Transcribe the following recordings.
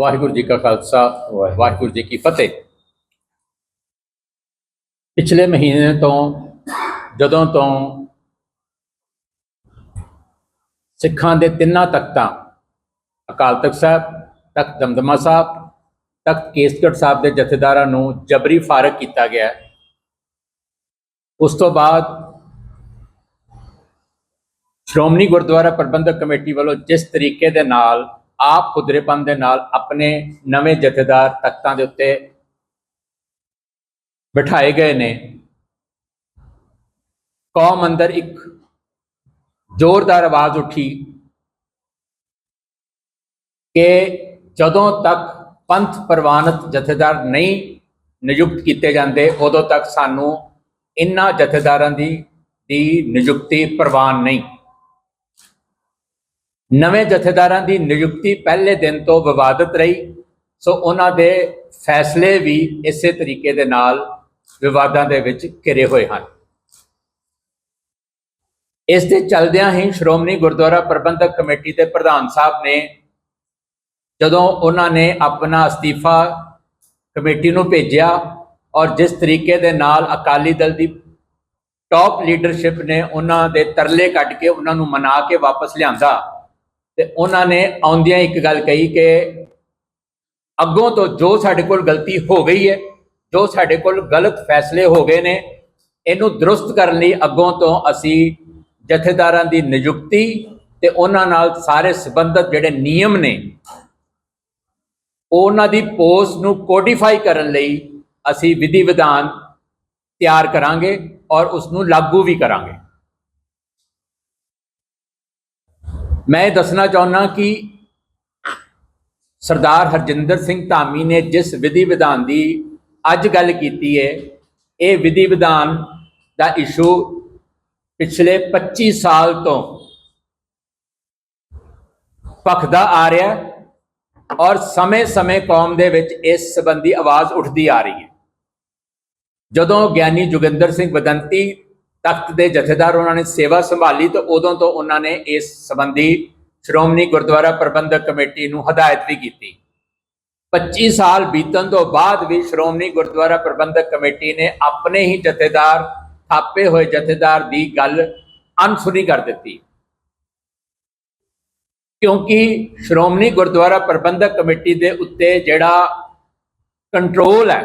ਵਾਹਿਗੁਰੂ ਜੀ ਕਾ ਖਾਲਸਾ ਵਾਹਿਗੁਰੂ ਜੀ ਕੀ ਫਤਿਹ ਪਿਛਲੇ ਮਹੀਨੇ ਤੋਂ ਜਦੋਂ ਤੋਂ ਸਿੱਖਾਂ ਦੇ ਤਿੰਨਾਂ ਤਖਤਾਂ ਅਕਾਲ ਤਖਤ ਸਾਹਿਬ ਤਖਤ ਦਮਦਮਾ ਸਾਹਿਬ ਤਖਤ ਕੇਸਗੜ੍ਹ ਸਾਹਿਬ ਦੇ ਜਥੇਦਾਰਾਂ ਨੂੰ ਜਬਰੀ ਫਾਰਗ ਕੀਤਾ ਗਿਆ। ਉਸ ਤੋਂ ਬਾਅਦ ਸ਼੍ਰੋਮਣੀ ਗੁਰਦੁਆਰਾ ਪ੍ਰਬੰਧਕ ਕਮੇਟੀ ਵੱਲੋਂ ਜਿਸ ਤਰੀਕੇ ਦੇ ਨਾਲ ਆਪ ਖੁਦਰੇਪਨ ਦੇ ਨਾਲ ਆਪਣੇ ਨਵੇਂ ਜਥੇਦਾਰ ਤਖਤਾਂ ਦੇ ਉੱਤੇ ਬਿਠਾਏ ਗਏ ਨੇ। ਕੌਮ ਅੰਦਰ ਇੱਕ ਜ਼ੋਰਦਾਰ ਆਵਾਜ਼ ਉੱਠੀ ਕਿ ਜਦੋਂ ਤੱਕ ਪੰਥ ਪ੍ਰਵਾਨਿਤ ਜਥੇਦਾਰ ਨਹੀਂ ਨਿਯੁਕਤ ਕੀਤੇ ਜਾਂਦੇ, ਉਦੋਂ ਤੱਕ ਸਾਨੂੰ ਇਨ੍ਹਾਂ ਜਥੇਦਾਰਾਂ ਦੀ ਦੀ ਨਿਯੁਕਤੀ ਪ੍ਰਵਾਨ ਨਹੀਂ। ਨਵੇਂ ਜਥੇਦਾਰਾਂ ਦੀ ਨਿਯੁਕਤੀ ਪਹਿਲੇ ਦਿਨ ਤੋਂ ਵਿਵਾਦਤ ਰਹੀ, ਸੋ ਉਹਨਾਂ ਦੇ ਫੈਸਲੇ ਵੀ ਇਸੇ ਤਰੀਕੇ ਦੇ ਨਾਲ ਵਿਵਾਦਾਂ ਦੇ ਵਿੱਚ ਘਿਰੇ ਹੋਏ ਹਨ। ਇਸ ਦੇ ਚਲਦਿਆਂ ਹੀ ਸ਼੍ਰੋਮਣੀ ਗੁਰਦੁਆਰਾ ਪ੍ਰਬੰਧਕ ਕਮੇਟੀ ਦੇ ਪ੍ਰਧਾਨ ਸਾਹਿਬ ਨੇ ਜਦੋਂ ਉਹਨਾਂ ਨੇ ਆਪਣਾ ਅਸਤੀਫਾ ਕਮੇਟੀ ਨੂੰ ਭੇਜਿਆ ਔਰ ਜਿਸ ਤਰੀਕੇ ਦੇ ਨਾਲ ਅਕਾਲੀ ਦਲ ਦੀ ਟਾਪ ਲੀਡਰਸ਼ਿਪ ਨੇ ਉਹਨਾਂ ਦੇ ਤਰਲੇ ਕੱਢ ਕੇ ਉਹਨਾਂ ਨੂੰ ਮਨਾ ਕੇ ਵਾਪਸ ਲਿਆਂਦਾ ਤੇ ਉਹਨਾਂ ਨੇ ਆਉਂਦਿਆਂ ਇੱਕ ਗੱਲ ਕਹੀ ਕਿ ਅੱਗੋਂ ਤੋਂ ਜੋ ਸਾਡੇ ਕੋਲ ਗਲਤੀ ਹੋ ਗਈ ਹੈ, ਜੋ ਸਾਡੇ ਕੋਲ ਗਲਤ ਫੈਸਲੇ ਹੋ ਗਏ ਨੇ, ਇਹਨੂੰ ਦਰੁਸਤ ਕਰਨ ਲਈ ਅੱਗੋਂ ਤੋਂ ਅਸੀਂ ਜਥੇਦਾਰਾਂ ਦੀ ਨਿਯੁਕਤੀ ਤੇ ਉਹਨਾਂ ਨਾਲ ਸਾਰੇ ਸੰਬੰਧਤ ਜਿਹੜੇ ਨਿਯਮ ਨੇ, ਉਹਨਾਂ ਦੀ ਪੋਸਟ ਨੂੰ ਕੋਡੀਫਾਈ ਕਰਨ ਲਈ ਅਸੀਂ ਵਿਧੀ ਵਿਧਾਨ ਤਿਆਰ ਕਰਾਂਗੇ ਔਰ ਉਸ ਨੂੰ ਲਾਗੂ ਵੀ ਕਰਾਂਗੇ। ਮੈਂ ਇਹ ਦੱਸਣਾ ਚਾਹੁੰਦਾ ਕਿ ਸਰਦਾਰ ਹਰਜਿੰਦਰ ਸਿੰਘ ਧਾਮੀ ਨੇ ਜਿਸ ਵਿਧੀ ਵਿਧਾਨ ਦੀ ਅੱਜ ਗੱਲ ਕੀਤੀ ਹੈ ਇਹ ਵਿਧੀ ਵਿਧਾਨ ਦਾ ਇਸ਼ੂ ਪਿਛਲੇ 25 ਸਾਲ ਤੋਂ ਭਖਦਾ ਆ ਰਿਹਾ ਔਰ ਸਮੇਂ-ਸਮੇਂ ਕੌਮ ਦੇ ਵਿੱਚ ਇਸ ਸੰਬੰਧੀ ਆਵਾਜ਼ ਉੱਠਦੀ ਆ ਰਹੀ ਹੈ। ਜਦੋਂ ਗਿਆਨੀ ਜੋਗਿੰਦਰ ਸਿੰਘ ਬਦੰਤੀ ਤਖਤ ਦੇ ਜਥੇਦਾਰ ਉਹਨਾਂ ਨੇ ਸੇਵਾ ਸੰਭਾਲੀ ਤੇ ਉਦੋਂ ਤੋਂ ਉਹਨਾਂ ਨੇ ਇਸ ਸੰਬੰਧੀ ਸ਼੍ਰੋਮਣੀ ਗੁਰਦੁਆਰਾ ਪ੍ਰਬੰਧਕ ਕਮੇਟੀ ਨੂੰ ਹਦਾਇਤ ਵੀ ਕੀਤੀ। 25 ਸਾਲ ਬੀਤਣ ਤੋਂ ਬਾਅਦ ਵੀ ਸ਼੍ਰੋਮਣੀ ਗੁਰਦੁਆਰਾ ਪ੍ਰਬੰਧਕ ਕਮੇਟੀ ਨੇ ਆਪਣੇ ਹੀ ਜਥੇਦਾਰ, ਥਾਪੇ ਹੋਏ ਜਥੇਦਾਰ ਦੀ ਗੱਲ ਅਨਸੁਣੀ ਕਰ ਦਿੱਤੀ। ਕਿਉਂਕਿ ਸ਼੍ਰੋਮਣੀ ਗੁਰਦੁਆਰਾ ਪ੍ਰਬੰਧਕ ਕਮੇਟੀ ਦੇ ਉੱਤੇ ਜਿਹੜਾ ਕੰਟਰੋਲ ਹੈ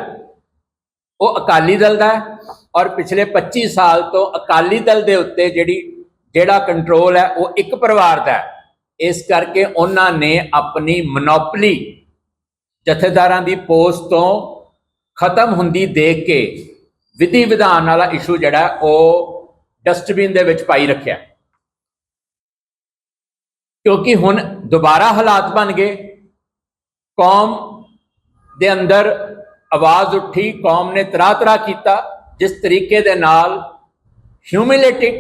ਉਹ ਅਕਾਲੀ ਦਲ ਦਾ ਔਰ ਪਿਛਲੇ 25 ਸਾਲ ਤੋਂ ਅਕਾਲੀ ਦਲ ਦੇ ਉੱਤੇ ਜਿਹੜੀ, ਜਿਹੜਾ ਕੰਟਰੋਲ ਹੈ ਉਹ ਇੱਕ ਪਰਿਵਾਰ ਦਾ ਹੈ। ਇਸ ਕਰਕੇ ਉਹਨਾਂ ਨੇ ਆਪਣੀ ਮੋਨੋਪਲੀ ਜਥੇਦਾਰਾਂ ਦੀ ਪੋਸਟ ਤੋਂ ਖਤਮ ਹੁੰਦੀ ਦੇਖ ਕੇ ਵਿਧੀ ਵਿਧਾਨ ਵਾਲਾ ਇਸ਼ੂ ਜਿਹੜਾ ਉਹ ਡਸਟਬਿਨ ਦੇ ਵਿੱਚ ਪਾਈ ਰੱਖਿਆ। ਕਿਉਂਕਿ ਹੁਣ ਦੁਬਾਰਾ ਹਾਲਾਤ ਬਣ ਗਏ। ਕੌਮ ਦੇ ਅੰਦਰ ਆਵਾਜ਼ ਉੱਠੀ, ਕੌਮ ਨੇ ਤਰਾ ਤਰਾ ਕੀਤਾ। ਜਿਸ ਤਰੀਕੇ ਦੇ ਨਾਲ ਹਿਊਮਿਲੇਟਿੰਗ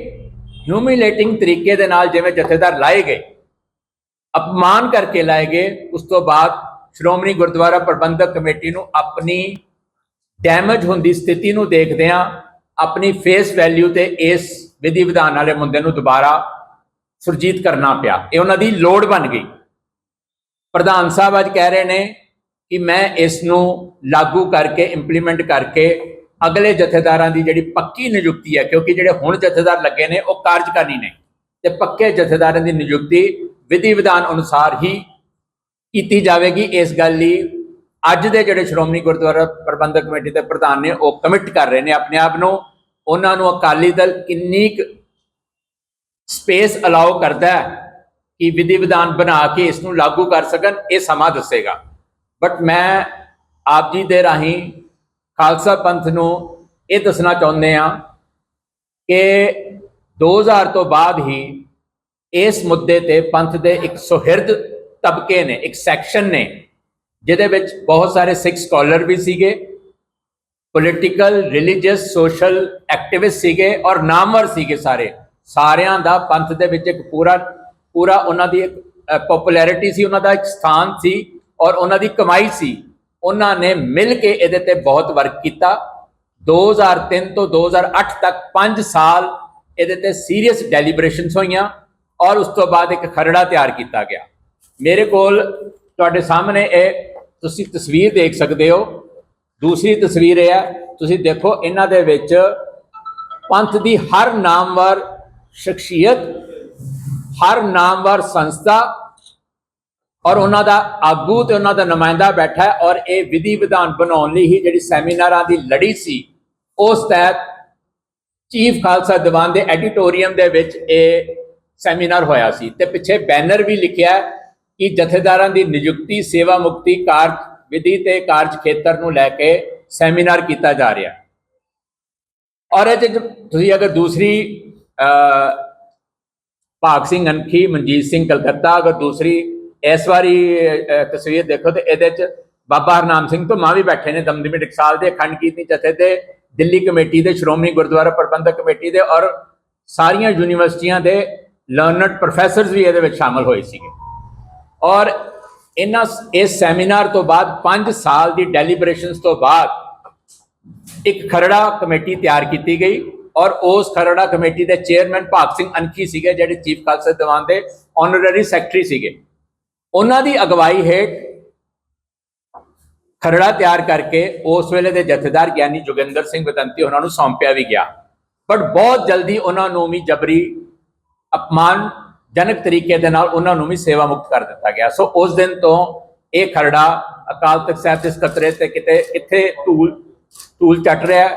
ਹਿਊਮਿਲੇਟਿੰਗ ਤਰੀਕੇ ਦੇ ਨਾਲ ਜਿਵੇਂ ਜਥੇਦਾਰ ਲਾਏ ਗਏ, ਅਪਮਾਨ ਕਰਕੇ ਲਾਏ ਗਏ, ਉਸ ਤੋਂ ਬਾਅਦ ਸ਼੍ਰੋਮਣੀ ਗੁਰਦੁਆਰਾ ਪ੍ਰਬੰਧਕ ਕਮੇਟੀ ਨੂੰ ਆਪਣੀ ਡੈਮੇਜ ਹੁੰਦੀ ਸਥਿਤੀ ਨੂੰ ਦੇਖਦਿਆਂ ਆਪਣੀ ਫੇਸ ਵੈਲਿਊ ਤੇ ਇਸ ਵਿਧੀ ਵਿਧਾਨ ਵਾਲੇ ਮੁੰਡੇ ਨੂੰ ਦੁਬਾਰਾ ਸੁਰਜੀਤ ਕਰਨਾ ਪਿਆ। ਇਹ ਉਹਨਾਂ ਦੀ ਲੋੜ ਬਣ ਗਈ। ਪ੍ਰਧਾਨ ਸਾਹਿਬ ਅੱਜ ਕਹਿ ਰਹੇ ਨੇ ਕਿ ਮੈਂ ਇਸ ਨੂੰ ਲਾਗੂ ਕਰਕੇ ਇੰਪਲੀਮੈਂਟ ਕਰਕੇ ਅਗਲੇ ਜਥੇਦਾਰਾਂ ਦੀ ਜਿਹੜੀ ਪੱਕੀ ਨਿਯੁਕਤੀ ਹੈ, ਕਿਉਂਕਿ ਜਿਹੜੇ ਹੁਣ ਜਥੇਦਾਰ ਲੱਗੇ ਨੇ, ਉਹ ਕਾਰਜਕਾਰੀ ਨੇ, ਤੇ ਪੱਕੇ ਜਥੇਦਾਰਾਂ ਦੀ ਨਿਯੁਕਤੀ ਵਿਧੀ ਵਿਧਾਨ ਅਨੁਸਾਰ ਹੀ ਕੀਤੀ ਜਾਵੇਗੀ। ਇਸ ਗੱਲ ਲਈ ਅੱਜ ਦੇ ਜਿਹੜੇ ਸ਼੍ਰੋਮਣੀ ਗੁਰਦੁਆਰਾ ਪ੍ਰਬੰਧਕ ਕਮੇਟੀ ਦੇ ਪ੍ਰਧਾਨ ਨੇ, ਉਹ ਕਮਿਟ ਕਰ ਰਹੇ ਨੇ ਆਪਣੇ ਆਪ ਨੂੰ। ਉਹਨਾਂ ਨੂੰ ਅਕਾਲੀ ਦਲ ਕਿੰਨੀ ਕੁ ਸਪੇਸ ਅਲਾਉ ਕਰਦਾ ਹੈ ਕਿ ਵਿਧੀ ਵਿਧਾਨ ਬਣਾ ਕੇ ਇਸ ਨੂੰ ਲਾਗੂ ਕਰ ਸਕਣ, ਇਹ ਸਮਾਂ ਦੱਸੇਗਾ। ਬਟ ਮੈਂ ਆਪ ਜੀ ਦੇ ਰਾਹੀਂ ਖਾਲਸਾ ਪੰਥ ਨੂੰ ਇਹ ਦੱਸਣਾ ਚਾਹੁੰਦੇ ਆ ਕਿ 2000 ਤੋਂ ਬਾਅਦ ਹੀ ਇਸ ਮੁੱਦੇ ਤੇ ਪੰਥ ਦੇ ਇੱਕ ਸੁਹਿਰਦ ਤਬਕੇ ਨੇ, ਇੱਕ ਸੈਕਸ਼ਨ ਨੇ, ਜਿਹਦੇ ਵਿੱਚ ਬਹੁਤ ਸਾਰੇ ਸਿੱਖ ਸਕਾਲਰ ਵੀ ਸੀਗੇ ਪੋਲਿਟੀਕਲ ਰਿਲੀਜੀਅਸ ਸੋਸ਼ਲ ਐਕਟਿਵਿਸਟ ਸੀਗੇ ਔਰ ਨਾਮਵਰ ਸੀਗੇ ਸਾਰੇ। ਸਾਰਿਆਂ ਦਾ ਪੰਥ ਦੇ ਵਿੱਚ ਇੱਕ ਪੂਰਾ ਪੂਰਾ ਉਹਨਾਂ ਦੀ ਇੱਕ ਪਪੂਲੈਰਿਟੀ ਸੀ, ਉਹਨਾਂ ਦਾ ਇੱਕ ਸਥਾਨ ਸੀ। ਔਰ ਉਹਨਾਂ ਦੀ ਕਮਾਈ ਸੀ। ਉਹਨਾਂ ਨੇ ਮਿਲ ਕੇ ਇਹਦੇ ਤੇ ਬਹੁਤ ਵਰਕ ਕੀਤਾ। 2003 ਤੋਂ 2008 ਤੱਕ 5 ਸਾਲ ਇਹਦੇ ਤੇ ਸੀਰੀਅਸ ਡੈਲੀਬਰੇਸ਼ਨਸ ਹੋਈਆਂ ਔਰ ਉਸ ਤੋਂ ਬਾਅਦ ਇੱਕ ਖਰੜਾ ਤਿਆਰ ਕੀਤਾ ਗਿਆ। ਮੇਰੇ ਕੋਲ ਤੁਹਾਡੇ ਸਾਹਮਣੇ ਇਹ ਤੁਸੀਂ ਤਸਵੀਰ ਦੇਖ ਸਕਦੇ ਹੋ। ਦੂਸਰੀ ਤਸਵੀਰ ਇਹ ਹੈ, ਤੁਸੀਂ ਦੇਖੋ ਇਹਨਾਂ ਦੇ ਵਿੱਚ ਪੰਥ ਦੀ ਹਰ ਨਾਮਵਰ ਸ਼ਖਸੀਅਤ, ਹਰ ਨਾਮਵਰ ਸੰਸਥਾ ਔਰ ਉਹਨਾਂ ਦਾ ਆਗੂ ਤੇ ਉਹਨਾਂ ਦਾ ਨੁਮਾਇੰਦਾ ਬੈਠਾ ਔਰ ਇਹ ਵਿਧੀ ਵਿਧਾਨ ਬਣਾਉਣ ਲਈ ਹੀ ਜਿਹੜੀ ਸੈਮੀਨਾਰਾਂ ਦੀ ਲੜੀ ਸੀ, ਉਸ ਤਹਿਤ ਚੀਫ ਖਾਲਸਾ ਦੀਵਾਨ ਦੇ ਐਡੀਟੋਰੀਅਮ ਦੇ ਵਿੱਚ ਇਹ ਸੈਮੀਨਾਰ ਹੋਇਆ ਸੀ ਤੇ ਪਿੱਛੇ ਬੈਨਰ ਵੀ ਲਿਖਿਆ ਕਿ ਜਥੇਦਾਰਾਂ ਦੀ ਨਿਯੁਕਤੀ, ਸੇਵਾ ਮੁਕਤੀ ਕਾਰਜ ਵਿਧੀ ਤੇ ਕਾਰਜ ਖੇਤਰ ਨੂੰ ਲੈ ਕੇ ਸੈਮੀਨਾਰ ਕੀਤਾ ਜਾ ਰਿਹਾ ਔਰ ਇਹ 'ਚ ਤੁਸੀਂ ਅਗਰ ਦੂਸਰੀ ਭਾਗ ਸਿੰਘ ਅਨਖੀ ਮਨਜੀਤ ਸਿੰਘ ਕਲਕੱਤਾ ਅਗਰ ਦੂਸਰੀ ਇਸ ਵਾਰੀ ਤਸਵੀਰ ਦੇਖੋ ਤੇ ਇਹਦੇ ਚ ਬਾਬਾ ਹਰਨਾਮ ਸਿੰਘ ਤੋਂ ਮਾਂ ਵੀ ਬੈਠੇ ਨੇ, ਦਮਦਮੀ ਟਕਸਾਲ ਦੇ, ਅਖੰਡ ਕੀਰਤਨੀ ਜਥੇ ਦੇ, ਦਿੱਲੀ ਕਮੇਟੀ ਦੇ, ਸ਼੍ਰੋਮਣੀ ਗੁਰਦੁਆਰਾ ਪ੍ਰਬੰਧਕ ਕਮੇਟੀ ਦੇ ਔਰ ਸਾਰੀਆਂ ਯੂਨੀਵਰਸਿਟੀਆਂ ਦੇ ਲਰਨਡ ਪ੍ਰੋਫੈਸਰਸ ਵੀ ਇਹਦੇ ਵਿੱਚ ਸ਼ਾਮਲ ਹੋਏ ਸੀਗੇ। ਔਰ ਇਹਨਾਂ ਇਸ ਸੈਮੀਨਾਰ ਤੋਂ ਬਾਅਦ 5 ਸਾਲ ਦੀ ਡੈਲੀਬਰੇਸ਼ਨਸ ਤੋਂ ਬਾਅਦ ਇੱਕ ਖਰੜਾ ਕਮੇਟੀ ਤਿਆਰ ਕੀਤੀ ਗਈ ਔਰ ਉਸ ਖਰੜਾ ਕਮੇਟੀ ਦੇ ਚੇਅਰਮੈਨ ਭਾਗ ਸਿੰਘ ਅਨਖੀ ਸੀਗੇ, ਜਿਹੜੇ ਚੀਫ ਖਾਲਸਾ ਦੀਵਾਨ ਦੇ ਆਨਰਰੀ ਸੈਕਟਰੀ ਸੀਗੇ। ਉਹਨਾਂ ਦੀ ਅਗਵਾਈ ਹੇਠ ਖਰੜਾ ਤਿਆਰ ਕਰਕੇ ਉਸ ਵੇਲੇ ਦੇ ਜਥੇਦਾਰ ਗਿਆਨੀ ਜੋਗਿੰਦਰ ਸਿੰਘ ਬਦੰਤੀ ਉਹਨਾਂ ਨੂੰ ਸੌਂਪਿਆ ਵੀ ਗਿਆ। ਬਟ ਬਹੁਤ ਜਲਦੀ ਉਹਨਾਂ ਨੂੰ ਵੀ ਜਬਰੀ ਅਪਮਾਨ ਜਨਕ ਤਰੀਕੇ ਦੇ ਨਾਲ ਉਹਨਾਂ ਨੂੰ ਵੀ ਸੇਵਾ ਮੁਕਤ ਕਰ ਦਿੱਤਾ ਗਿਆ। ਸੋ ਉਸ ਦਿਨ ਤੋਂ ਇਹ ਖਰੜਾ ਅਕਾਲ ਤਖਤ ਸਾਹਿਬ ਦੇ ਸਕੱਤਰੇ ਤੇ ਕਿਤੇ ਇੱਥੇ ਧੂਲ ਧੂਲ ਚੱਟ ਰਿਹਾ